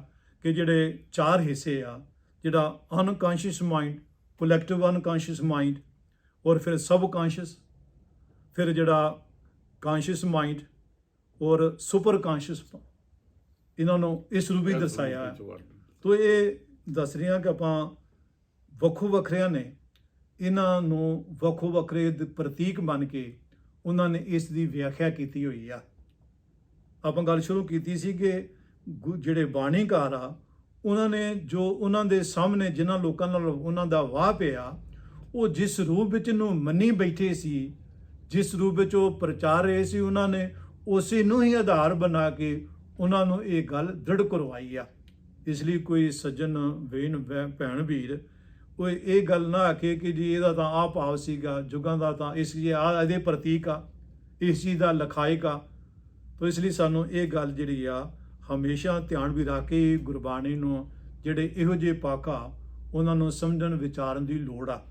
ਕਿ ਜਿਹੜੇ ਚਾਰ ਹਿੱਸੇ ਆ ਜਿਹੜਾ unconscious mind collective unconscious mind ਔਰ ਫਿਰ ਸਬ ਕੌਂਸ਼ੀਅਸ ਫਿਰ ਜਿਹੜਾ ਕੌਂਸ਼ੀਅਸ ਮਾਈਂਡ ਔਰ ਸੁਪਰ ਕੌਂਸ਼ੀਅਸ ਇਹਨਾਂ ਨੂੰ ਇਸ ਰੂਪ ਵਿੱਚ ਦਰਸਾਇਆ ਹੈ। ਤੋਂ ਇਹ ਦੱਸ ਰਹੀਆਂ ਕਿ ਆਪਾਂ ਵੱਖੋ ਵੱਖਰਿਆਂ ਨੇ ਇਹਨਾਂ ਨੂੰ ਵੱਖੋ ਵੱਖਰੇ ਦ- ਪ੍ਰਤੀਕ ਮੰਨ ਕੇ ਉਹਨਾਂ ਨੇ ਇਸ ਦੀ ਵਿਆਖਿਆ ਕੀਤੀ ਹੋਈ ਆ। ਆਪਾਂ ਗੱਲ ਸ਼ੁਰੂ ਕੀਤੀ ਸੀ ਕਿ ਗੁ- ਜਿਹੜੇ ਬਾਣੀਕਾਰ ਆ, ਉਹਨਾਂ ਨੇ ਜੋ ਉਹਨਾਂ ਦੇ ਸਾਹਮਣੇ ਜਿਨ੍ਹਾਂ ਲੋਕਾਂ ਨਾਲ ਉਹਨਾਂ ਦਾ ਵਾਹ ਪਿਆ, ਉਹ ਜਿਸ ਰੂਪ ਵਿੱਚ ਨੂੰ ਮੰਨੀ ਬੈਠੇ ਸੀ, ਜਿਸ ਰੂਪ ਵਿੱਚ ਉਹ ਪ੍ਰਚਾਰ ਰਹੇ ਸੀ ਉਹਨਾਂ ਨੇ, ਉਸੇ ਨੂੰ ਹੀ ਆਧਾਰ ਬਣਾ ਕੇ ਉਹਨਾਂ ਨੂੰ ਇਹ ਗੱਲ ਦ੍ਰਿੜ ਕਰਵਾਈ ਆ। ਇਸ ਲਈ ਕੋਈ ਸੱਜਣ ਵੇਨ ਭੈ- ਭੈਣ ਵੀਰ ਉਹ ਇਹ ਗੱਲ ਨਾ ਆਖੇ ਕਿ ਜੀ ਇਹਦਾ ਤਾਂ ਆ ਭਾਵ ਸੀਗਾ, ਜੁਗਾਂ ਦਾ ਤਾਂ ਇਸ ਜੀ ਆ, ਇਹਦੇ ਪ੍ਰਤੀਕ ਆ, ਇਸ ਚੀਜ਼ ਦਾ ਲਖਾਇਕ ਆ। ਤੋ ਇਸ ਲਈ ਸਾਨੂੰ ਇਹ ਗੱਲ ਜਿਹੜੀ ਆ, ਹਮੇਸ਼ਾ ਧਿਆਨ ਵੀ ਰੱਖ ਕੇ ਗੁਰਬਾਣੀ ਨੂੰ ਜਿਹੜੇ ਇਹੋ ਜਿਹੇ ਪਾਕਾ ਉਹਨਾਂ ਨੂੰ ਸਮਝਣ ਵਿਚਾਰਨ ਦੀ ਲੋੜ ਆ।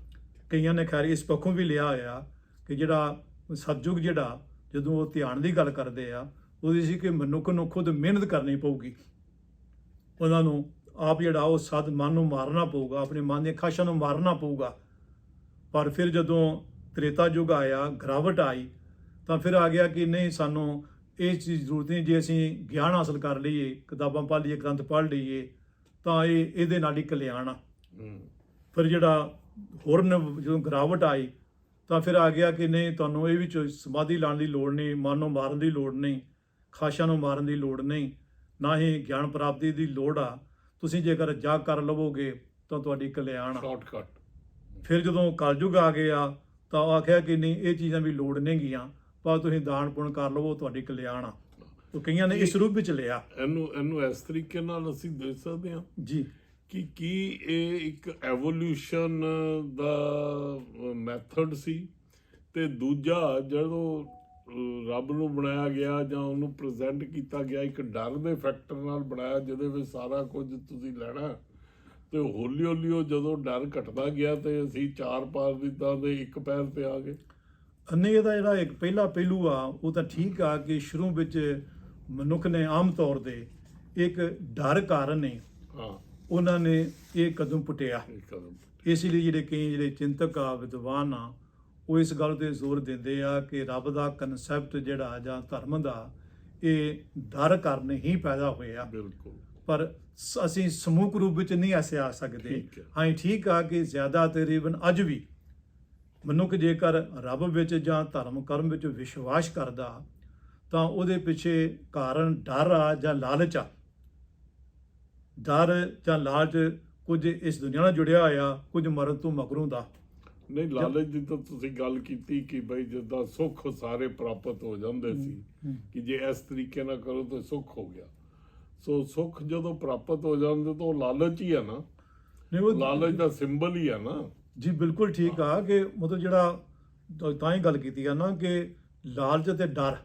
ਕਈਆਂ ਨੇ ਖੈਰ ਇਸ ਪੱਖੋਂ ਵੀ ਲਿਆ ਹੋਇਆ ਕਿ ਜਿਹੜਾ ਸਤਜੁਗ ਜਿਹੜਾ, ਜਦੋਂ ਉਹ ਧਿਆਨ ਦੀ ਗੱਲ ਕਰਦੇ ਆ, ਉਹਦੀ ਸੀ ਕਿ ਮਨੁੱਖ ਨੂੰ ਖੁਦ ਮਿਹਨਤ ਕਰਨੀ ਪਊਗੀ। ਉਹਨਾਂ ਨੂੰ ਆਪ ਜਿਹੜਾ ਉਹ ਸਦ ਮਨ ਨੂੰ ਮਾਰਨਾ ਪਊਗਾ ਆਪਣੇ ਮਨ ਦੀਆਂ ਖਾਸ਼ਾਂ ਨੂੰ ਮਾਰਨਾ ਪਊਗਾ। ਪਰ ਫਿਰ ਜਦੋਂ ਤ੍ਰੇਤਾ ਯੁੱਗ ਆਇਆ ਗਰਾਵਟ ਆਈ ਤਾਂ ਫਿਰ ਆ ਗਿਆ ਕਿ ਨਹੀਂ ਸਾਨੂੰ ਇਹ ਚੀਜ਼ ਜ਼ਰੂਰਤ ਨਹੀਂ ਜੇ ਅਸੀਂ ਗਿਆਨ ਹਾਸਲ ਕਰ ਲਈਏ ਕਿਤਾਬਾਂ ਪੜ੍ਹ ਲਈਏ ਗ੍ਰੰਥ ਪੜ੍ਹ ਲਈਏ ਤਾਂ ਇਹ ਇਹਦੇ ਨਾਲ ਹੀ ਕਲਿਆਣ ਆ। ਫਿਰ ਜਿਹੜਾ ਹੋਰ ਜਦੋਂ ਗਰਾਵਟ ਆਈ ਤਾਂ ਫਿਰ ਆ ਗਿਆ ਕਿ ਨਹੀਂ ਤੁਹਾਨੂੰ ਇਹ ਵਿੱਚ ਸਮਾਧੀ ਲਾਉਣ ਦੀ ਲੋੜ ਨਹੀਂ ਮਨ ਨੂੰ ਮਾਰਨ ਦੀ ਲੋੜ ਨਹੀਂ ਖਾਸ਼ਾਂ ਨੂੰ ਮਾਰਨ ਦੀ ਲੋੜ ਨਹੀਂ। ਨਾ ਹੀ ਗਿਆਨ ਪ੍ਰਾਪਤੀ ਦੀ ਲੋੜ ਆ। ਤੁਸੀਂ ਜੇਕਰ ਜਾਗ ਕਰ ਲਵੋਗੇ ਤਾਂ ਤੁਹਾਡੀ ਕਲਿਆਣ ਸ਼ਾਰਟਕਟ ਫਿਰ ਜਦੋਂ ਕਲਯੁਗ ਆ ਗਿਆ ਤਾਂ ਆਖਿਆ ਕਿ ਨਹੀਂ ਇਹ ਚੀਜ਼ਾਂ ਵੀ ਲੋੜ ਨਹੀਂ ਗੀਆਂ ਪਰ ਤੁਸੀਂ ਦਾਨ ਪੁੰਨ ਕਰ ਲਵੋ ਤੁਹਾਡੀ ਕਲਿਆਣ ਆ। ਉਹ ਕਈਆਂ ਨੇ ਇਸ ਰੂਪ ਵਿੱਚ ਲਿਆ। ਇਹਨੂੰ ਇਹਨੂੰ ਇਸ ਤਰੀਕੇ ਨਾਲ ਅਸੀਂ ਦੇਖ ਸਕਦੇ ਹਾਂ ਜੀ। ਕਿ ਕੀ ਇਹ ਇੱਕ ਐਵੋਲੂਸ਼ਨ ਦਾ ਮੈਥਡ ਸੀ ਤੇ ਦੂਜਾ ਜਦੋਂ ਰੱਬ ਨੂੰ ਬਣਾਇਆ ਗਿਆ ਜਾਂ ਉਹਨੂੰ ਪ੍ਰੈਜ਼ੈਂਟ ਕੀਤਾ ਗਿਆ ਇੱਕ ਡਰ ਦੇ ਫੈਕਟਰ ਨਾਲ ਬਣਾਇਆ ਜਿਹਦੇ ਵਿੱਚ ਸਾਰਾ ਕੁਝ ਤੁਸੀਂ ਲੈਣਾ। ਤੇ ਹੌਲੀ ਹੌਲੀ ਉਹ ਜਦੋਂ ਡਰ ਘਟਦਾ ਗਿਆ ਤੇ ਅਸੀਂ ਚਾਰ ਪਾਰ ਦਿੱਤਾ ਦੇ ਇੱਕ ਪੈਰ ਤੇ ਆ ਗਏ। ਅੰਨੇ ਇਹਦਾ ਜਿਹੜਾ ਇੱਕ ਪਹਿਲਾ ਪਹਿਲੂ ਆ ਉਹ ਤਾਂ ਠੀਕ ਆ ਕਿ ਸ਼ੁਰੂ ਵਿੱਚ ਮਨੁੱਖ ਨੇ ਆਮ ਤੌਰ ਤੇ ਇੱਕ ਡਰ ਕਾਰਨ ਨੇ। ਹਾਂ। ਉਹਨਾਂ ਨੇ ਇਹ ਕਦਮ ਪੁੱਟਿਆ। ਇਸ ਲਈ ਜਿਹੜੇ ਕਈ ਜਿਹੜੇ ਚਿੰਤਕ ਆ ਵਿਦਵਾਨ ਆ ਉਹ ਇਸ ਗੱਲ ਤੇ ਜ਼ੋਰ ਦਿੰਦੇ ਆ ਕਿ ਰੱਬ ਦਾ ਕਨਸੈਪਟ ਜਿਹੜਾ ਜਾਂ ਧਰਮ ਦਾ ਇਹ ਡਰ ਕਾਰਨ ਹੀ ਪੈਦਾ ਹੋਇਆ। ਬਿਲਕੁਲ। ਪਰ ਅਸੀਂ ਸਮੂਹ ਰੂਪ ਵਿੱਚ ਨਹੀਂ ਐਸੇ ਆ ਸਕਦੇ। ਹਾਂ। ਠੀਕ ਆ ਕਿ ਜ਼ਿਆਦਾ ਤਕਰੀਬਨ ਅੱਜ ਵੀ ਮਨੁੱਖ ਜੇਕਰ ਰੱਬ ਵਿੱਚ ਜਾਂ ਧਰਮ ਕਰਮ ਵਿੱਚ ਵਿਸ਼ਵਾਸ ਕਰਦਾ ਤਾਂ ਉਹਦੇ ਪਿੱਛੇ ਕਾਰਨ ਡਰ ਆ ਜਾਂ ਲਾਲਚ ਆ। ਡਰ ਜਾਂ ਲਾਲਚ ਕੁਝ ਇਸ ਦੁਨੀਆ ਨਾਲ ਜੁੜਿਆ ਹੋਇਆ ਕੁਝ ਮਰਨ ਤੋਂ ਮਗਰੋਂ ਦਾ। ਨਹੀਂ ਲਾਲਚ ਦੀ ਤਾਂ ਤੁਸੀਂ ਗੱਲ ਕੀਤੀ ਕਿ ਬਈ ਜਿੱਦਾਂ ਸੁੱਖ ਸਾਰੇ ਪ੍ਰਾਪਤ ਹੋ ਜਾਂਦੇ ਸੀ ਕਿ ਜੇ ਇਸ ਤਰੀਕੇ ਨਾਲ ਕਰੋ ਤਾਂ ਸੁੱਖ ਹੋ ਗਿਆ। ਸੋ ਸੁੱਖ ਜਦੋਂ ਪ੍ਰਾਪਤ ਹੋ ਜਾਂਦੇ ਤਾਂ ਉਹ ਲਾਲਚ ਹੀ ਹੈ ਨਾ। ਨਹੀਂ ਉਹ ਲਾਲਚ ਦਾ ਸਿੰਬਲ ਹੀ ਹੈ ਨਾ। ਜੀ ਬਿਲਕੁਲ ਠੀਕ ਆ ਕਿ ਮਤਲਬ ਜਿਹੜਾ ਤਾਂ- ਤਾਂ ਹੀ ਗੱਲ ਕੀਤੀ ਆ ਨਾ ਕਿ ਲਾਲਚ ਤੇ ਡਰ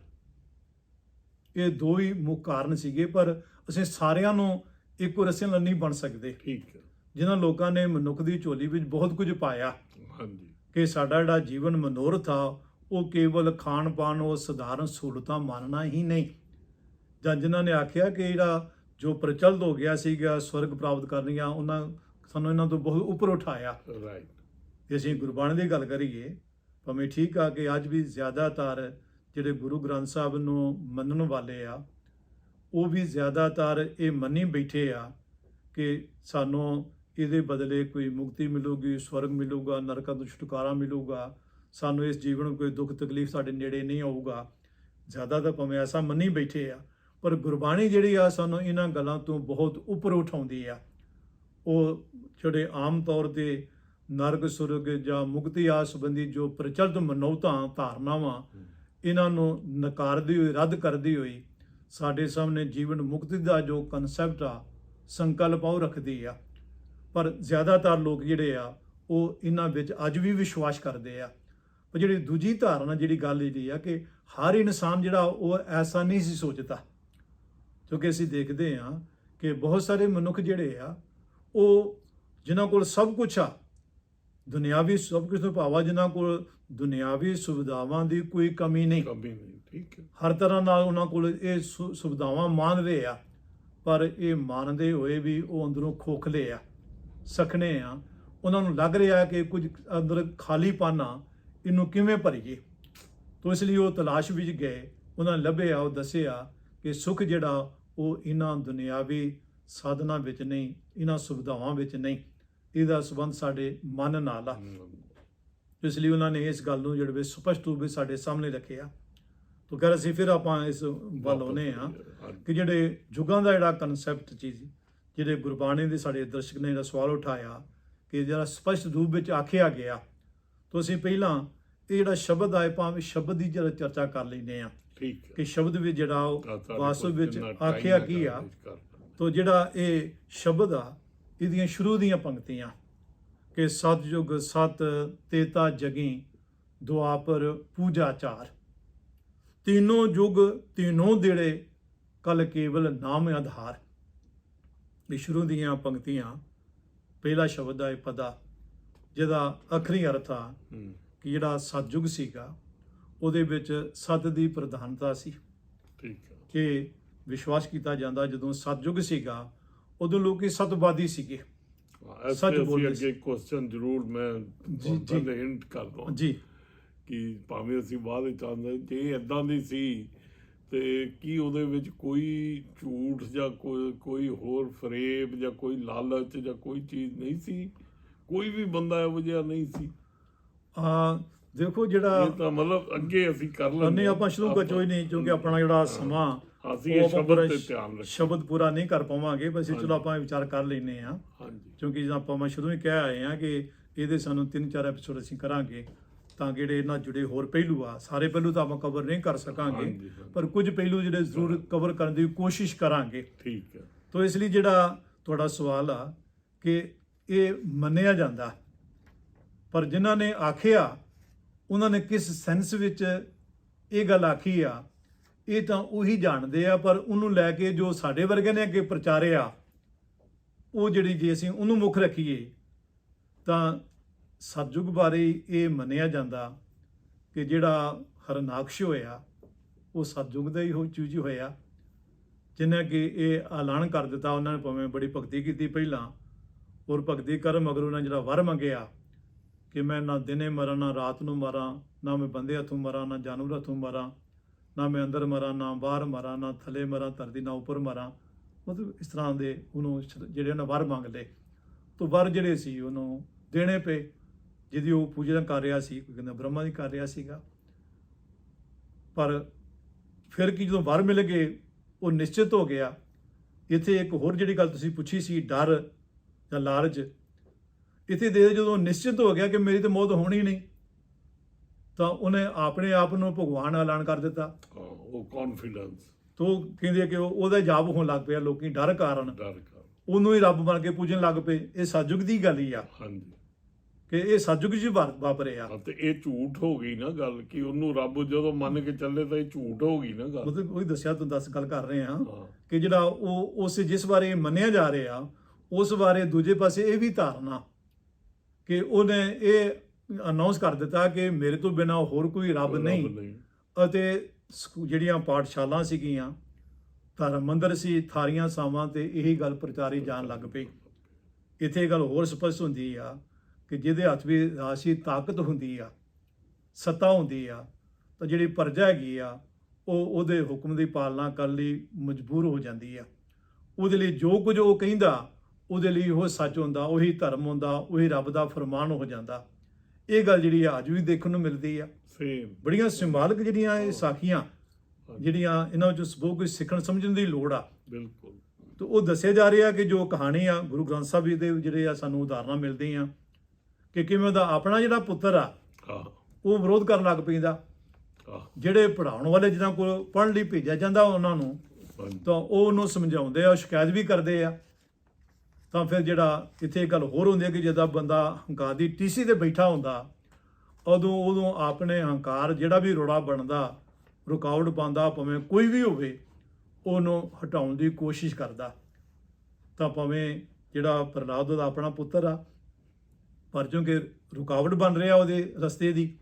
ਇਹ ਦੋ ਹੀ ਮੁੱਖ ਕਾਰਨ ਸੀਗੇ ਪਰ ਅਸੀਂ ਸਾਰਿਆਂ ਨੂੰ ਇੱਕੋ ਰਸੇ ਨਾਲ ਨਹੀਂ ਬਣ ਸਕਦੇ। ਠੀਕ ਹੈ ਜਿਨ੍ਹਾਂ ਲੋਕਾਂ ਨੇ ਮਨੁੱਖ ਦੀ ਝੋਲੀ ਵਿੱਚ ਬਹੁਤ ਕੁਝ ਪਾਇਆ। ਹਾਂਜੀ। ਕਿ ਸਾਡਾ ਜਿਹੜਾ ਜੀਵਨ ਮਨੋਰਥ ਆ ਉਹ ਕੇਵਲ ਖਾਣ ਪਾਣ ਉਹ ਸਧਾਰਨ ਸਹੂਲਤਾਂ ਮੰਨਣਾ ਹੀ ਨਹੀਂ। ਜਾਂ ਜਿਨ੍ਹਾਂ ਨੇ ਆਖਿਆ ਕਿ ਜਿਹੜਾ ਜੋ ਪ੍ਰਚਲਿਤ ਹੋ ਗਿਆ ਸੀਗਾ ਸਵਰਗ ਪ੍ਰਾਪਤ ਕਰਨੀਆਂ ਉਹਨਾਂ ਸਾਨੂੰ ਇਹਨਾਂ ਤੋਂ ਬਹੁਤ ਉੱਪਰ ਉਠਾਇਆ। ਰਾਈਟ ਜੇ ਅਸੀਂ ਗੁਰਬਾਣੀ ਦੀ ਗੱਲ ਕਰੀਏ ਭਾਵੇਂ ਠੀਕ ਆ ਕਿ ਅੱਜ ਵੀ ਜ਼ਿਆਦਾਤਰ ਜਿਹੜੇ ਗੁਰੂ ਗ੍ਰੰਥ ਸਾਹਿਬ ਨੂੰ ਮੰਨਣ ਵਾਲੇ ਆ ਉਹ ਵੀ ਜ਼ਿਆਦਾਤਰ ਇਹ ਮੰਨੀ ਬੈਠੇ ਆ ਕਿ ਸਾਨੂੰ ਇਹਦੇ ਬਦਲੇ ਕੋਈ ਮੁਕਤੀ ਮਿਲੂਗੀ, ਸਵਰਗ ਮਿਲੂਗਾ, ਨਰਕਾਂ ਤੋਂ ਛੁਟਕਾਰਾ ਮਿਲੂਗਾ। ਸਾਨੂੰ ਇਸ ਜੀਵਨ ਨੂੰ ਕੋਈ ਦੁੱਖ ਤਕਲੀਫ ਸਾਡੇ ਨੇੜੇ ਨਹੀਂ ਆਊਗਾ। ਜ਼ਿਆਦਾ ਤਾਂ ਭਾਵੇਂ ਐਸਾ ਮੰਨੀ ਬੈਠੇ ਆ, ਪਰ ਗੁਰਬਾਣੀ ਜਿਹੜੀ ਆ ਸਾਨੂੰ ਇਹਨਾਂ ਗੱਲਾਂ ਤੋਂ ਬਹੁਤ ਉੱਪਰ ਉਠਾਉਂਦੀ ਆ। ਉਹ ਜਿਹੜੇ ਆਮ ਤੌਰ ਤੇ ਨਰਕ, ਸੁਰਗ ਜਾਂ ਮੁਕਤੀ ਆਸ ਸੰਬੰਧੀ ਜੋ ਪ੍ਰਚਲਿਤ ਮਨੋਤਾਂ, ਧਾਰਨਾਵਾਂ, ਇਹਨਾਂ ਨੂੰ ਨਕਾਰਦੀ ਹੋਈ, ਰੱਦ ਕਰਦੀ ਹੋਈ ਸਾਡੇ ਸਾਹਮਣੇ ਜੀਵਨ ਮੁਕਤੀ ਦਾ ਜੋ ਕਨਸੈਪਟ ਆ, ਸੰਕਲਪ ਉਹ ਰੱਖਦੀ ਆ। ਪਰ ਜ਼ਿਆਦਾਤਰ ਲੋਕ ਜਿਹੜੇ ਆ ਉਹ ਇਹਨਾਂ ਵਿੱਚ ਅੱਜ ਵੀ ਵਿਸ਼ਵਾਸ ਕਰਦੇ ਆ। ਪਰ ਜਿਹੜੀ ਦੂਜੀ ਧਾਰਨਾ ਜਿਹੜੀ ਗੱਲ ਇਹਦੀ ਆ ਕਿ ਹਰ ਇਨਸਾਨ ਜਿਹੜਾ ਉਹ ਐਸਾ ਨਹੀਂ ਸੀ ਸੋਚਦਾ। ਕਿਉਂਕਿ ਅਸੀਂ ਦੇਖਦੇ ਆ ਕਿ ਬਹੁਤ ਸਾਰੇ ਮਨੁੱਖ ਜਿਹੜੇ ਆ ਉਹ ਜਿਨ੍ਹਾਂ ਕੋਲ ਸਭ ਕੁਝ ਆ ਦੁਨਿਆਵੀ ਸਭ ਕੁਝ ਤੋਂ ਭਾਵਾ ਜਿਨ੍ਹਾਂ ਕੋਲ ਦੁਨਿਆਵੀ ਸੁਵਿਧਾਵਾਂ ਦੀ ਕੋਈ ਕਮੀ ਨਹੀਂ। ਕਮੀ ਨਹੀਂ ਠੀਕ ਹੈ। ਹਰ ਤਰ੍ਹਾਂ ਨਾਲ ਉਹਨਾਂ ਕੋਲ ਇਹ ਸੁਵਿਧਾਵਾਂ ਮੰਨਦੇ ਆ ਪਰ ਇਹ ਮੰਨਦੇ ਹੋਏ ਵੀ ਉਹ ਅੰਦਰੋਂ ਖੋਖਲੇ ਆ। ਸਖਣੇ ਆ ਉਹਨਾਂ ਨੂੰ ਲੱਗ ਰਿਹਾ ਕਿ ਕੁਝ ਅੰਦਰ ਖਾਲੀਪਨ ਆ ਇਹਨੂੰ ਕਿਵੇਂ ਭਰੀਏ? ਤੋ ਇਸ ਲਈ ਉਹ ਤਲਾਸ਼ ਵਿੱਚ ਗਏ ਉਹਨਾਂ ਲੱਭਿਆ ਉਹ ਦੱਸਿਆ ਕਿ ਸੁੱਖ ਜਿਹੜਾ ਉਹ ਇਹਨਾਂ ਦੁਨਿਆਵੀ ਸਾਧਨਾ ਵਿੱਚ ਨਹੀਂ ਇਹਨਾਂ ਸੁਵਿਧਾਵਾਂ ਵਿੱਚ ਨਹੀਂ ਇਹਦਾ ਸੰਬੰਧ ਸਾਡੇ ਮਨ ਨਾਲ ਆ। ਇਸ ਲਈ ਉਹਨਾਂ ਨੇ ਇਸ ਗੱਲ ਨੂੰ ਜਿਹੜੇ ਵੀ ਸਪਸ਼ਟ ਰੂਪ ਵਿੱਚ ਸਾਡੇ ਸਾਹਮਣੇ ਰੱਖਿਆ। ਤੋ ਕਰ ਅਸੀਂ ਫਿਰ ਆਪਾਂ ਇਸ ਵੱਲ ਆਉਂਦੇ ਆ ਕਿ ਜਿਹੜੇ ਯੁਗਾਂ ਦਾ ਜਿਹੜਾ ਕਨਸੈਪਟ ਚੀਜ਼ ਜਿਹੜੇ ਗੁਰਬਾਣੀ ਦੇ ਸਾਡੇ ਦਰਸ਼ਕ ਨੇ ਜਿਹੜਾ ਸਵਾਲ ਉਠਾਇਆ ਕਿ ਜਿਹੜਾ ਸਪਸ਼ਟ ਰੂਪ ਵਿੱਚ ਆਖਿਆ ਗਿਆ ਤੋਂ ਅਸੀਂ ਪਹਿਲਾਂ ਇਹ ਜਿਹੜਾ ਸ਼ਬਦ ਆਏ ਭਾਵੇਂ ਸ਼ਬਦ ਦੀ ਜਿਹੜਾ ਚਰਚਾ ਕਰ ਲੈਂਦੇ ਆ ਠੀਕ ਕਿ ਸ਼ਬਦ ਵੀ ਜਿਹੜਾ ਉਹ ਵਾਸਤਵ ਵਿੱਚ ਆਖਿਆ ਕੀ ਆ ਤੋਂ ਜਿਹੜਾ ਇਹ ਸ਼ਬਦ ਆ ਇਹਦੀਆਂ ਸ਼ੁਰੂ ਦੀਆਂ ਪੰਕਤੀਆਂ ਕਿ ਸਤ ਯੁਗ ਸਤ ਤੇਤਾ ਜਗੀ ਦੁਆਪਰ ਪੂਜਾਚਾਰ ਤੀਨੋਂ ਯੁਗ ਤੀਨੋਂ ਦੇੜੇ ਕਲ ਕੇਵਲ ਨਾਮ ਆਧਾਰ। ਇਹ ਸ਼ੁਰੂ ਦੀਆਂ ਪੰਕਤੀਆਂ ਪਹਿਲਾ ਸ਼ਬਦ ਹੈ ਪਦਾ ਜਿਹਦਾ ਅਖਰੀ ਅਰਥ ਆ ਕਿ ਜਿਹੜਾ ਸਤਜੁਗ ਸੀਗਾ ਉਹਦੇ ਵਿੱਚ ਸਤ ਦੀ ਪ੍ਰਧਾਨਤਾ ਸੀ। ਠੀਕ ਹੈ ਕਿ ਵਿਸ਼ਵਾਸ ਕੀਤਾ ਜਾਂਦਾ ਜਦੋਂ ਸਤਜੁਗ ਸੀਗਾ ਉਦੋਂ ਲੋਕੀ ਸਤਵਾਦੀ ਸੀਗੇ। ਸੱਚ ਬੋਲਦੇ ਸੀ। ਅੱਗੇ ਕੁਐਸਚਨ ਜ਼ਰੂਰ ਮੈਂ। ਪਹਿਲੇ ਹਿੰਟ ਕਰ ਦਵਾਂ ਜੀ। ਕਿ ਭਾਵੇਂ ਅਸੀਂ ਬਾਅਦ ਵਿੱਚ ਆਉਂਦੇ ਜੇ ਇਦਾਂ ਦੀ ਸੀ ਤੇ ਕੀ ਉਹਦੇ ਵਿੱਚ ਕੋਈ ਝੂਠ ਜਾਂ ਕੋਈ ਹੋਰ ਫਰੇਬ ਜਾਂ ਕੋਈ ਲਾਲਚ ਜਾਂ ਕੋਈ ਚੀਜ਼ ਨਹੀਂ ਸੀ? ਕੋਈ ਵੀ ਬੰਦਾ ਇਹੋ ਜਿਹਾ ਨਹੀਂ ਸੀ? ਆ ਦੇਖੋ ਜਿਹੜਾ ਇਹ ਤਾਂ ਮਤਲਬ ਅੱਗੇ ਅਸੀਂ ਕਰ ਲੈਂਦੇ ਨਹੀਂ ਆਪਾਂ ਸ਼ੁਰੂ ਕਰ ਚੋਈ ਨਹੀਂ ਕਿਉਂਕਿ ਆਪਣਾ ਜਿਹੜਾ ਸਮਾਂ ਅਸੀਂ ਇਹ ਸ਼ਬਦ ਤੇ ਧਿਆਨ ਰੱਖ ਸ਼ਬਦ ਪੂਰਾ ਨਹੀਂ ਕਰ ਪਾਵਾਂਗੇ ਬਸ ਇਹ ਚਲੋ ਆਪਾਂ ਵਿਚਾਰ ਕਰ ਲੈਨੇ ਆ ਹਾਂਜੀ। ਕਿਉਂਕਿ ਜਿਵੇਂ ਆਪਾਂ ਮੈਂ ਸ਼ੁਰੂ ਹੀ ਕਹਿ ਆਏ ਆ ਕਿ ਇਹਦੇ ਸਾਨੂੰ ਤਿੰਨ ਚਾਰ ਐਪੀਸੋਡ ਅਸੀਂ ਕਰਾਂਗੇ। ਤਾਂ ਜਿਹੜੇ ਇਹਨਾਂ ਜੁੜੇ ਹੋਰ ਪਹਿਲੂ ਆ ਸਾਰੇ ਪਹਿਲੂ ਤਾਂ ਆਪਾਂ ਕਵਰ ਨਹੀਂ ਕਰ ਸਕਾਂਗੇ। ਪਰ ਕੁਝ ਪਹਿਲੂ ਜਿਹੜੇ ਜ਼ਰੂਰ ਕਵਰ ਕਰਨ ਦੀ ਕੋਸ਼ਿਸ਼ ਕਰਾਂਗੇ ਠੀਕ ਹੈ ਤੋ ਇਸ ਲਈ ਜਿਹੜਾ ਤੁਹਾਡਾ ਸਵਾਲ ਆ ਕਿ ਇਹ ਮੰਨਿਆ ਜਾਂਦਾ ਪਰ ਜਿਨ੍ਹਾਂ ਨੇ ਆਖਿਆ ਉਹਨਾਂ ਨੇ ਕਿਸ ਸੈਂਸ ਵਿੱਚ ਇਹ ਗੱਲ ਆਖੀ ਆ ਇਹ ਤਾਂ ਉਹੀ ਜਾਣਦੇ ਆ ਪਰ ਉਹਨੂੰ ਲੈ ਕੇ ਜੋ ਸਾਡੇ ਵਰਗੇ ਨੇ ਅੱਗੇ ਪ੍ਰਚਾਰਿਆ ਉਹ ਜਿਹੜੀ ਜੇ ਅਸੀਂ ਉਹਨੂੰ ਮੁੱਖ ਰੱਖੀਏ ਤਾਂ ਸਤਜੁਗ ਬਾਰੇ ਇਹ ਮੰਨਿਆ ਜਾਂਦਾ ਕਿ ਜਿਹੜਾ ਹਰਨਾਕਸ਼ ਹੋਇਆ, ਉਹ ਸਤਜੁਗ ਦਾ ਹੀ ਹੋ ਚੂਜੀ ਹੋਇਆ। ਜਿਨ੍ਹਾਂ ਕਿ ਇਹ ਐਲਾਨ ਕਰ ਦਿੱਤਾ, ਉਹਨਾਂ ਨੇ ਭਾਵੇਂ ਬੜੀ ਭਗਤੀ ਕੀਤੀ ਪਹਿਲਾਂ, ਔਰ ਭਗਤੀ ਕਰ ਮਗਰ ਉਹਨਾਂ ਜਿਹੜਾ ਵਰ ਮੰਗਿਆ ਕਿ ਮੈਂ ਨਾ ਦਿਨੇ ਮਰਾਂ, ਨਾ ਰਾਤ ਨੂੰ ਮਰਾਂ, ਨਾ ਮੈਂ ਬੰਦੇ ਹੱਥੋਂ ਮਰਾਂ, ਨਾ ਜਾਨਵਰ ਹੱਥੋਂ ਮਰਾਂ, ਨਾ ਮੈਂ ਅੰਦਰ ਮਰਾਂ, ਨਾ ਬਾਹਰ ਮਰਾਂ, ਨਾ ਥੱਲੇ ਮਰਾਂ, ਧਰਤੀ ਨਾ ਉੱਪਰ ਮਰਾਂ। ਮਤਲਬ ਇਸ ਤਰ੍ਹਾਂ ਦੇ ਉਹਨੂੰ ਜਿਹੜੇ ਉਹਨਾਂ ਵਰ ਮੰਗ ਲਏ। ਤੋਂ ਵਰ ਜਿਹੜੇ ਸੀ ਉਹਨੂੰ ਦੇਣੇ ਪਏ। ਜਿਹਦੀ ਉਹ ਪੂਜਾ ਕਰ ਰਿਹਾ ਸੀ ਕੋਈ ਕਹਿੰਦਾ ਬ੍ਰਹਮਾ ਦੀ ਕਰ ਰਿਹਾ ਸੀਗਾ। ਪਰ ਫਿਰ ਕੀ ਜਦੋਂ ਵਰ ਮਿਲ ਗਏ ਉਹ ਨਿਸ਼ਚਿਤ ਹੋ ਗਿਆ। ਇੱਥੇ ਇੱਕ ਹੋਰ ਜਿਹੜੀ ਗੱਲ ਤੁਸੀਂ ਪੁੱਛੀ ਸੀ ਡਰ ਜਾਂ ਲਾਲਚ ਇੱਥੇ ਦੇ ਜਦੋਂ ਨਿਸ਼ਚਿਤ ਹੋ ਗਿਆ ਕਿ ਮੇਰੀ ਤਾਂ ਮੌਤ ਹੋਣੀ ਨਹੀਂ ਤਾਂ ਉਹਨੇ ਆਪਣੇ ਆਪ ਨੂੰ ਭਗਵਾਨ ਐਲਾਨ ਕਰ ਦਿੱਤਾ। ਉਹ ਕੌਨਫੀਡੈਂਸ ਤੋ ਕਹਿੰਦੇ ਕਿ ਉਹ- ਉਹਦਾ ਜਾਪ ਹੋਣ ਲੱਗ ਪਿਆ ਲੋਕੀ ਡਰ ਕਾਰਨ। ਡਰ ਕਰ ਉਹਨੂੰ ਹੀ ਰੱਬ ਬਣ ਕੇ ਪੂਜਣ ਲੱਗ ਪਏ। ਇਹ ਸਤਜੁਗ ਦੀ ਗੱਲ ਹੀ ਆ। ਹਾਂਜੀ। ਕਿ ਇਹ ਸਤਜੁਗ ਵਾ- ਵਾਪਰਿਆ। ਤੇ ਇਹ ਝੂਠ ਹੋ ਗਈ ਨਾ ਗੱਲ ਕਿ ਉਹਨੂੰ ਰੱਬ ਜਦੋਂ ਮੰਨ ਕੇ ਚੱਲੇ ਤਾਂ ਇਹ ਝੂਠ ਹੋ ਗਈ ਨਾ ਗੱਲ। ਮਤਲਬ ਉਹੀ ਦੱਸਿਆ ਤੂੰ ਦੱਸ ਗੱਲ ਕਰ ਰਹੇ। ਹਾਂ। ਕਿ ਜਿਹੜਾ ਉਹ ਉਸ ਜਿਸ ਬਾਰੇ ਮੰਨਿਆ ਜਾ ਰਿਹਾ ਉਸ ਬਾਰੇ ਦੂਜੇ ਪਾਸੇ ਇਹ ਵੀ ਧਾਰਨਾ ਕਿ ਉਹਨੇ ਇਹ ਅਨਾਉਂਸ ਕਰ ਦਿੱਤਾ ਕਿ ਮੇਰੇ ਤੋਂ ਬਿਨਾ ਹੋਰ ਕੋਈ ਰੱਬ ਨਹੀਂ। ਅਤੇ ਜਿਹੜੀਆਂ ਪਾਠਸ਼ਾਲਾ ਸੀਗੀਆਂ ਧਰਮ ਮੰਦਰ ਸੀ ਥਾਰੀਆਂ ਸਾਵਾਂ ਤੇ ਇਹੀ ਗੱਲ ਪ੍ਰਚਾਰੀ ਜਾਣ ਲੱਗ ਪਈ। ਇੱਥੇ ਗੱਲ ਹੋਰ ਸਪਸ਼ਟ ਹੁੰਦੀ ਆ ਕਿ ਜਿਹਦੇ ਹੱਥ ਵੀ ਰਾਸ਼ੀ ਤਾਕਤ ਹੁੰਦੀ ਆ ਸੱਤਾ ਹੁੰਦੀ ਆ ਤਾਂ ਜਿਹੜੀ ਪ੍ਰਜਾ ਹੈਗੀ ਆ ਉਹ ਉਹਦੇ ਹੁਕਮ ਦੀ ਪਾਲਣਾ ਕਰਨ ਲਈ ਮਜਬੂਰ ਹੋ ਜਾਂਦੀ ਆ। ਉਹਦੇ ਲਈ ਜੋ ਕੁਝ ਉਹ ਕਹਿੰਦਾ ਉਹਦੇ ਲਈ ਉਹ ਸੱਚ ਹੁੰਦਾ ਉਹੀ ਧਰਮ ਹੁੰਦਾ ਉਹੀ ਰੱਬ ਦਾ ਫਰਮਾਨ ਹੋ ਜਾਂਦਾ। ਇਹ ਗੱਲ ਜਿਹੜੀ ਆ ਅੱਜ ਵੀ ਦੇਖਣ ਨੂੰ ਮਿਲਦੀ ਆ। ਸੇਮ ਬੜੀਆਂ ਸਿੰਬਾਲਕ ਜਿਹੜੀਆਂ ਇਹ ਸਾਖੀਆਂ ਜਿਹੜੀਆਂ ਇਹਨਾਂ ਵਿੱਚੋਂ ਬਹੁਤ ਕੁਝ ਸਿੱਖਣ ਸਮਝਣ ਦੀ ਲੋੜ ਆ। ਬਿਲਕੁਲ। ਤੇ ਉਹ ਦੱਸਿਆ ਜਾ ਰਿਹਾ ਕਿ ਜੋ ਕਹਾਣੀ ਆ ਗੁਰੂ ਗ੍ਰੰਥ ਸਾਹਿਬ ਜੀ ਦੇ ਜਿਹੜੇ ਆ ਸਾਨੂੰ ਉਦਾਹਰਨਾਂ ਮਿਲਦੀਆਂ। ਕਿ ਕਿਵੇਂ ਉਹਦਾ ਆਪਣਾ ਜਿਹੜਾ ਪੁੱਤਰ ਆ ਉਹ ਵਿਰੋਧ ਕਰਨ ਲੱਗ ਪੈਂਦਾ। ਜਿਹੜੇ ਪੜਾਉਣ ਵਾਲੇ ਜਿਹਨਾਂ ਕੋਲ ਪੜ੍ਹਨ ਲਈ ਭੇਜਿਆ ਜਾਂਦਾ ਉਹਨਾਂ ਨੂੰ ਤਾਂ ਉਹ ਉਹਨੂੰ ਸਮਝਾਉਂਦੇ ਆ ਸ਼ਿਕਾਇਤ ਵੀ ਕਰਦੇ ਆ। ਤਾਂ ਫਿਰ ਜਿਹੜਾ ਇੱਥੇ ਗੱਲ ਹੋਰ ਹੁੰਦੀ ਹੈ ਕਿ ਜਦੋਂ ਬੰਦਾ ਹੰਕਾਰ ਦੀ ਟੀਸੀ ਤੇ ਬੈਠਾ ਹੁੰਦਾ ਉਦੋਂ ਉਦੋਂ ਆਪਣੇ ਹੰਕਾਰ ਜਿਹੜਾ ਵੀ ਰੋੜਾ ਬਣਦਾ ਰੁਕਾਵਟ ਪਾਉਂਦਾ ਭਾਵੇਂ ਕੋਈ ਵੀ ਹੋਵੇ ਉਹਨੂੰ ਹਟਾਉਣ ਦੀ ਕੋਸ਼ਿਸ਼ ਕਰਦਾ। ਤਾਂ ਭਾਵੇਂ ਜਿਹੜਾ ਪ੍ਰਹਲਾਦ ਦਾ ਆਪਣਾ ਪੁੱਤਰ ਆ ਪਰ ਕਿਉਂਕਿ ਰੁਕਾਵਟ ਬਣ ਰਿਹਾ ਉਹਦੇ ਰਸਤੇ ਦੀ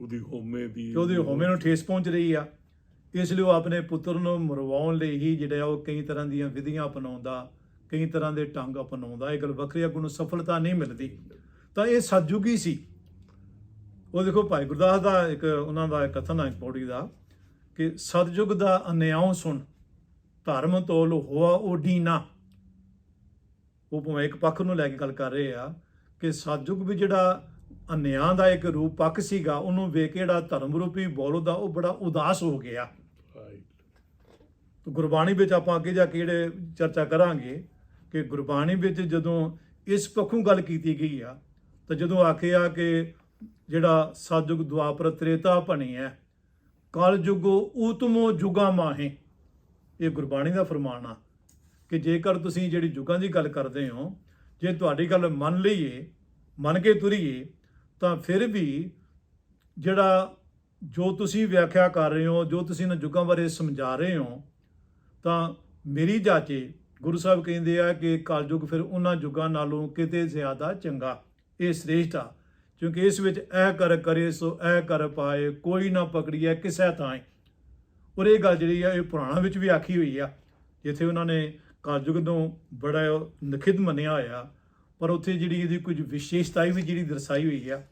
ਉਹਦੀ ਹੋਮੇ ਦੀ ਕਿ ਉਹਦੇ ਹੋਮੇ ਨੂੰ ਠੇਸ ਪਹੁੰਚ ਰਹੀ ਆ। ਇਸ ਲਈ ਉਹ ਆਪਣੇ ਪੁੱਤਰ ਨੂੰ ਮਰਵਾਉਣ ਲਈ ਹੀ ਜਿਹੜਾ ਉਹ ਕਈ ਤਰ੍ਹਾਂ ਦੀਆਂ ਵਿਧੀਆਂ ਅਪਣਾਉਂਦਾ ਕਈ ਤਰ੍ਹਾਂ ਦੇ ਢੰਗ ਅਪਣਾਉਂਦਾ। ਇਹ ਗੱਲ ਵੱਖਰੀ ਅੱਗੋਂ ਨੂੰ ਸਫਲਤਾ ਨਹੀਂ ਮਿਲਦੀ। ਤਾਂ ਇਹ ਸਤਜੁਗੀ ਸੀ। ਉਹ ਦੇਖੋ ਭਾਈ ਗੁਰਦਾਸ ਦਾ ਇੱਕ ਉਹਨਾਂ ਦਾ ਇੱਕ ਕਥਨ ਹੈ ਪੌੜੀ ਦਾ ਕਿ ਸਤਜੁਗ ਦਾ ਅਨਿਆਉ ਸੁਣ ਧਰਮ ਤੋਲ ਹੋਆ ਓਡੀਨਾ ਉਹ ਭਾਵੇਂ ਇੱਕ ਪੱਖ ਨੂੰ ਲੈ ਕੇ ਗੱਲ ਕਰ ਰਹੇ ਆ ਕਿ ਸਤਜੁਗ ਵੀ ਜਿਹੜਾ ਅਨਿਆਂ ਦਾ ਇੱਕ ਰੂਪ ਪੱਖ ਸੀਗਾ ਉਹਨੂੰ ਵੇਖ ਕੇ ਜਿਹੜਾ ਧਰਮ ਰੂਪੀ ਬੋਲੋ ਦਾ ਉਹ ਬੜਾ ਉਦਾਸ ਹੋ ਗਿਆ. ਤੇ ਗੁਰਬਾਣੀ ਵਿੱਚ ਆਪਾਂ ਅੱਗੇ ਜਾ ਕੇ ਜਿਹੜੇ ਚਰਚਾ ਕਰਾਂਗੇ ਕਿ ਗੁਰਬਾਣੀ ਵਿੱਚ ਜਦੋਂ ਇਸ ਪੱਖੋਂ ਗੱਲ ਕੀਤੀ ਗਈ ਆ ਤਾਂ ਜਦੋਂ ਆਖਿਆ ਕਿ ਜਿਹੜਾ ਸਤਜੁਗ ਦੁਆਪਰ ਤ੍ਰੇਤਾ ਭਣੀ ਹੈ ਕਲ ਜੁਗੋ ਊਤਮੋ ਜੁਗਾ ਮਾਹੇ ਇਹ ਗੁਰਬਾਣੀ ਦਾ ਫਰਮਾਨ ਆ ਕਿ ਜੇਕਰ ਤੁਸੀਂ ਜਿਹੜੀ ਯੁੱਗਾਂ ਦੀ ਗੱਲ ਕਰਦੇ ਹੋ ਜੇ ਤੁਹਾਡੀ ਗੱਲ ਮੰਨ ਲਈਏ, ਮੰਨ ਕੇ ਤੁਰੀਏ, ਤਾਂ ਫਿਰ ਵੀ ਜਿਹੜਾ ਜੋ ਤੁਸੀਂ ਵਿਆਖਿਆ ਕਰ ਰਹੇ ਹੋ, ਜੋ ਤੁਸੀਂ ਇਹਨਾਂ ਯੁੱਗਾਂ ਬਾਰੇ ਸਮਝਾ ਰਹੇ ਹੋ, ਤਾਂ ਮੇਰੀ ਜਾਚੇ ਗੁਰੂ ਸਾਹਿਬ ਕਹਿੰਦੇ ਆ ਕਿ ਕਲਯੁਗ ਫਿਰ ਉਹਨਾਂ ਯੁੱਗਾਂ ਨਾਲੋਂ ਕਿਤੇ ਜ਼ਿਆਦਾ ਚੰਗਾ, ਇਹ ਸ੍ਰੇਸ਼ਟ ਆ। ਕਿਉਂਕਿ ਇਸ ਵਿੱਚ ਇਹ ਕਰ ਕਰੇ, ਸੋ ਇਹ ਕਰ ਪਾਏ, ਕੋਈ ਨਾ ਪਕੜੀਏ ਕਿਸੇ ਥਾਂ ਔਰ ਇਹ ਗੱਲ ਜਿਹੜੀ ਆ, ਇਹ ਪੁਰਾਣਾ ਵਿੱਚ ਵੀ ਆਖੀ ਹੋਈ ਆ, ਜਿੱਥੇ ਉਹਨਾਂ ਨੇ ਕਲਯੁਗ ਨੂੰ ਬੜਾ ਨਖਿਦ ਮੰਨਿਆ ਹੋਇਆ ਪਰ ਉੱਥੇ ਜਿਹੜੀ ਇਹਦੀ ਕੁਝ ਵਿਸ਼ੇਸ਼ਤਾਈ ਵੀ ਜਿਹੜੀ ਦਰਸਾਈ ਹੋਈ ਆ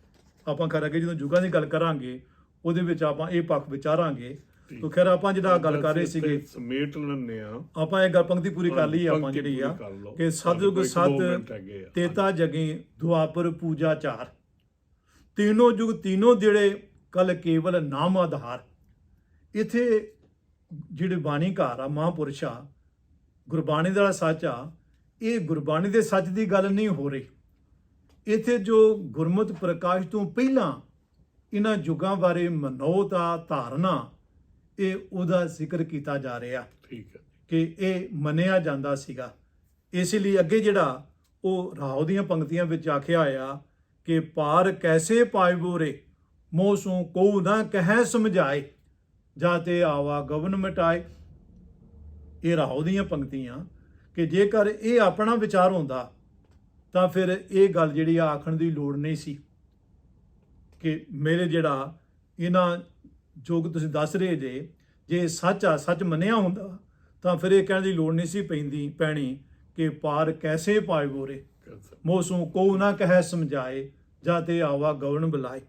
ਆਪਾਂ ਖੈਰ ਅੱਗੇ ਜਦੋਂ ਯੁੱਗਾਂ ਦੀ ਗੱਲ ਕਰਾਂਗੇ ਉਹਦੇ ਵਿੱਚ ਆਪਾਂ ਇਹ ਪੱਖ ਵਿਚਾਰਾਂਗੇ। ਤੋਂ ਖੈਰ ਆਪਾਂ ਜਿਹੜਾ ਗੱਲ ਕਰ ਰਹੇ ਸੀਗੇ ਸਮੇਟ ਲੈਣੇ ਆ ਆਪਾਂ ਇਹ ਗੱਲ ਪੰਕਤੀ ਪੂਰੀ ਕਰ ਲਈ ਆਪਾਂ ਜਿਹੜੀ ਆ। ਕਿ ਦੋ ਸਤ। ਤੇਤਾ ਜਗੇ ਦੁਆਪਰ ਪੂਜਾ ਚਾਰ। ਤੀਨੋਂ ਯੁਗ ਤੀਨੋਂ ਜਿਹੜੇ ਕਲ ਕੇਵਲ ਨਾਮ ਆਧਾਰ। ਇਥੇ ਜਿਹੜੇ ਬਾਣੀ ਘਰ ਆ ਮਹਾਂਪੁਰਸ਼ ਆ ਗੁਰਬਾਣੀ ਦਾ ਸੱਚ ਆ ਇਹ ਗੁਰਬਾਣੀ ਦੇ ਸੱਚ ਦੀ ਗੱਲ ਨਹੀਂ ਹੋ ਰਹੀ। ਇਥੇ ਜੋ ਗੁਰਮਤਿ ਪ੍ਰਕਾਸ਼ ਤੋਂ ਪਹਿਲਾਂ ਇਹਨਾਂ ਯੁਗਾਂ ਬਾਰੇ ਮਨੋਤ ਧਾਰਨਾ ਇਹ ਉਹਦਾ ਜ਼ਿਕਰ ਕੀਤਾ ਜਾ ਰਿਹਾ। ਠੀਕ ਹੈ। ਕਿ ਇਹ ਮੰਨਿਆ ਜਾਂਦਾ ਸੀਗਾ। ਇਸ ਲਈ ਅੱਗੇ ਜਿਹੜਾ ਉਹ ਰਾਹੋ ਦੀਆਂ ਪੰਕਤੀਆਂ ਵਿੱਚ ਆਖਿਆ ਹੋਇਆ ਕਿ ਪਾਰ ਕੈਸੇ ਪਾਇਬੋ ਰੇ ਮੋਸੋਂ ਕੋ ਨਾ ਕਹਿ ਸਮਝਾਏ ਜਾਤੇ ਆਵਾ ਗਵਨ ਮਿਟਾਏ। ਇਹ ਰਾਹੋ ਦੀਆਂ ਪੰਕਤੀਆਂ ਕਿ ਜੇਕਰ ਇਹ ਆਪਣਾ ਵਿਚਾਰ ਹੁੰਦਾ ਤਾਂ ਫਿਰ ਇਹ ਗੱਲ ਜਿਹੜੀ ਆ ਆਖਣ ਦੀ ਲੋੜ ਨਹੀਂ ਸੀ ਕਿ ਮੇਰੇ ਜਿਹੜਾ ਇਹਨਾਂ ਜੋ ਕਿ ਤੁਸੀਂ ਦੱਸ ਰਹੇ ਜੇ ਜੇ ਸੱਚ ਆ ਸੱਚ ਮੰਨਿਆ ਹੁੰਦਾ ਤਾਂ ਫਿਰ ਇਹ ਕਹਿਣ ਦੀ ਲੋੜ ਨਹੀਂ ਸੀ ਪੈਂਦੀ ਪੈਣੀ ਕਿ ਪਾਰ ਕੈਸੇ ਪਾਇਬੋ ਰੇ ਕਰ ਸਕਦੇ। ਮੋਸੋਂ ਕੋ ਨਾ ਕਹਿ ਸਮਝਾਏ ਜਾਤੇ ਆਵਾ ਗਵਨ ਬੁਲਾਏ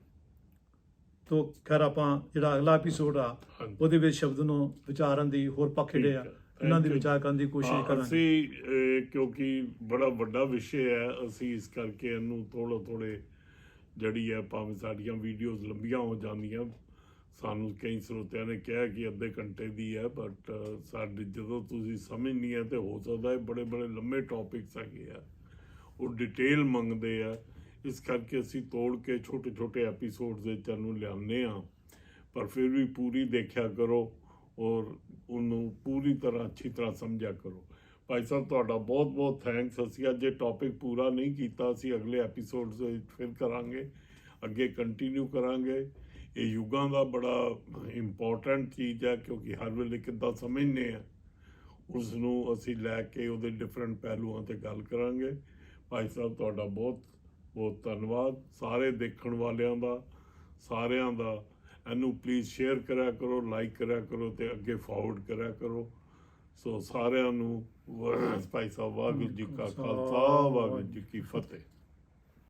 ਤੋ ਖੈਰ ਆਪਾਂ ਜਿਹੜਾ ਅਗਲਾ ਐਪੀਸੋਡ ਆ। ਉਹਦੇ ਵਿੱਚ ਸ਼ਬਦ ਨੂੰ ਵਿਚਾਰਨ ਦੀ ਹੋਰ ਪੱਖ ਜਿਹੜੇ ਆ ਇਹਨਾਂ ਦੀ. ਵਿਚਾਰ ਕਰਨ ਦੀ ਕੋਸ਼ਿਸ਼ ਹਾਂ, ਕਰਾਂਗੇ। ਅਸੀਂ ਅਹ, ਕਿਉਂਕਿ ਬੜਾ ਵੱਡਾ ਵਿਸ਼ੇ ਹੈ ਅਸੀਂ ਇਸ ਕਰਕੇ ਇਹਨੂੰ ਥੋੜਾ ਥੋੜੇ ਜਿਹੜੀ ਹੈ ਭਾਵੇਂ ਸਾਡੀਆਂ ਵੀਡੀਓਜ਼ ਲੰਬੀਆਂ ਹੋ ਜਾਂਦੀਆਂ ਸਾਨੂੰ ਕਈ ਸਰੋਤਿਆਂ ਨੇ ਕਿਹਾ ਕਿ ਅੱਧੇ ਘੰਟੇ ਦੀ ਹੈ ਬਟ ਸਾਡੇ ਜਦੋਂ ਤੁਸੀਂ ਸਮਝਣੀ ਹੈ ਤੇ ਹੋ ਸਕਦਾ ਹੈ ਬੜੇ ਬੜੇ ਲੰਮੇ ਟੌਪਿਕਸ ਹੈਗੇ ਆ। ਉਹ ਡਿਟੇਲ ਮੰਗਦੇ ਆ। ਇਸ ਕਰਕੇ ਅਸੀਂ ਤੋੜ ਕੇ ਛੋਟੇ ਛੋਟੇ ਐਪੀਸੋਡਸ ਦੇ ਤੁਹਾਨੂੰ ਲਿਆਉਂਦੇ ਆ ਪਰ ਫਿਰ ਵੀ ਪੂਰੀ ਦੇਖਿਆ ਕਰੋ ਔਰ ਉਹਨੂੰ ਪੂਰੀ ਤਰ੍ਹਾਂ ਅੱਛੀ ਤਰ੍ਹਾਂ ਸਮਝਿਆ ਕਰੋ। ਭਾਈ ਸਾਹਿਬ, ਤੁਹਾਡਾ ਬਹੁਤ ਬਹੁਤ ਥੈਂਕਸ ਅਸੀਂ ਅੱਜ ਇਹ ਟੌਪਿਕ ਪੂਰਾ ਨਹੀਂ ਕੀਤਾ। ਅਸੀਂ ਅਗਲੇ ਐਪੀਸੋਡਸ ਵਿੱਚ ਫਿਰ ਕਰਾਂਗੇ। ਅੱਗੇ ਕੰਟੀਨਿਊ ਕਰਾਂਗੇ। ਇਹ ਯੁੱਗਾਂ ਦਾ ਬੜਾ ਇੰਪੋਰਟੈਂਟ ਚੀਜ਼ ਹੈ, ਕਿਉਂਕਿ ਹਰ ਵੇਲੇ ਕਿੱਦਾਂ ਸਮਝਨੇ ਆ ਉਸ ਨੂੰ ਅਸੀਂ ਲੈ ਕੇ ਉਹਦੇ ਡਿਫਰੈਂਟ ਪਹਿਲੂਆਂ ਤੇ ਗੱਲ ਕਰਾਂਗੇ। ਭਾਈ ਸਾਹਿਬ, ਤੁਹਾਡਾ ਬਹੁਤ ਬਹੁਤ ਧੰਨਵਾਦ। ਸਾਰੇ ਦੇਖਣ ਵਾਲਿਆਂ ਦਾ, ਸਾਰਿਆਂ ਦਾ ਇਹਨੂੰ ਪਲੀਜ਼ ਸ਼ੇਅਰ ਕਰਿਆ ਕਰੋ ਲਾਈਕ ਕਰਿਆ ਕਰੋ ਤੇ ਅੱਗੇ ਫਾਰਵਰਡ ਕਰਿਆ ਕਰੋ। ਸੋ ਸਾਰਿਆਂ ਨੂੰ ਵਾਹਿ- ਭਾਈ ਸਾਹਿਬ ਵਾਹਿਗੁਰੂ ਜੀ ਕਾ ਖਾਲਸਾ, ਵਾਹਿਗੁਰੂ ਜੀ ਕੀ ਫਤਿਹ।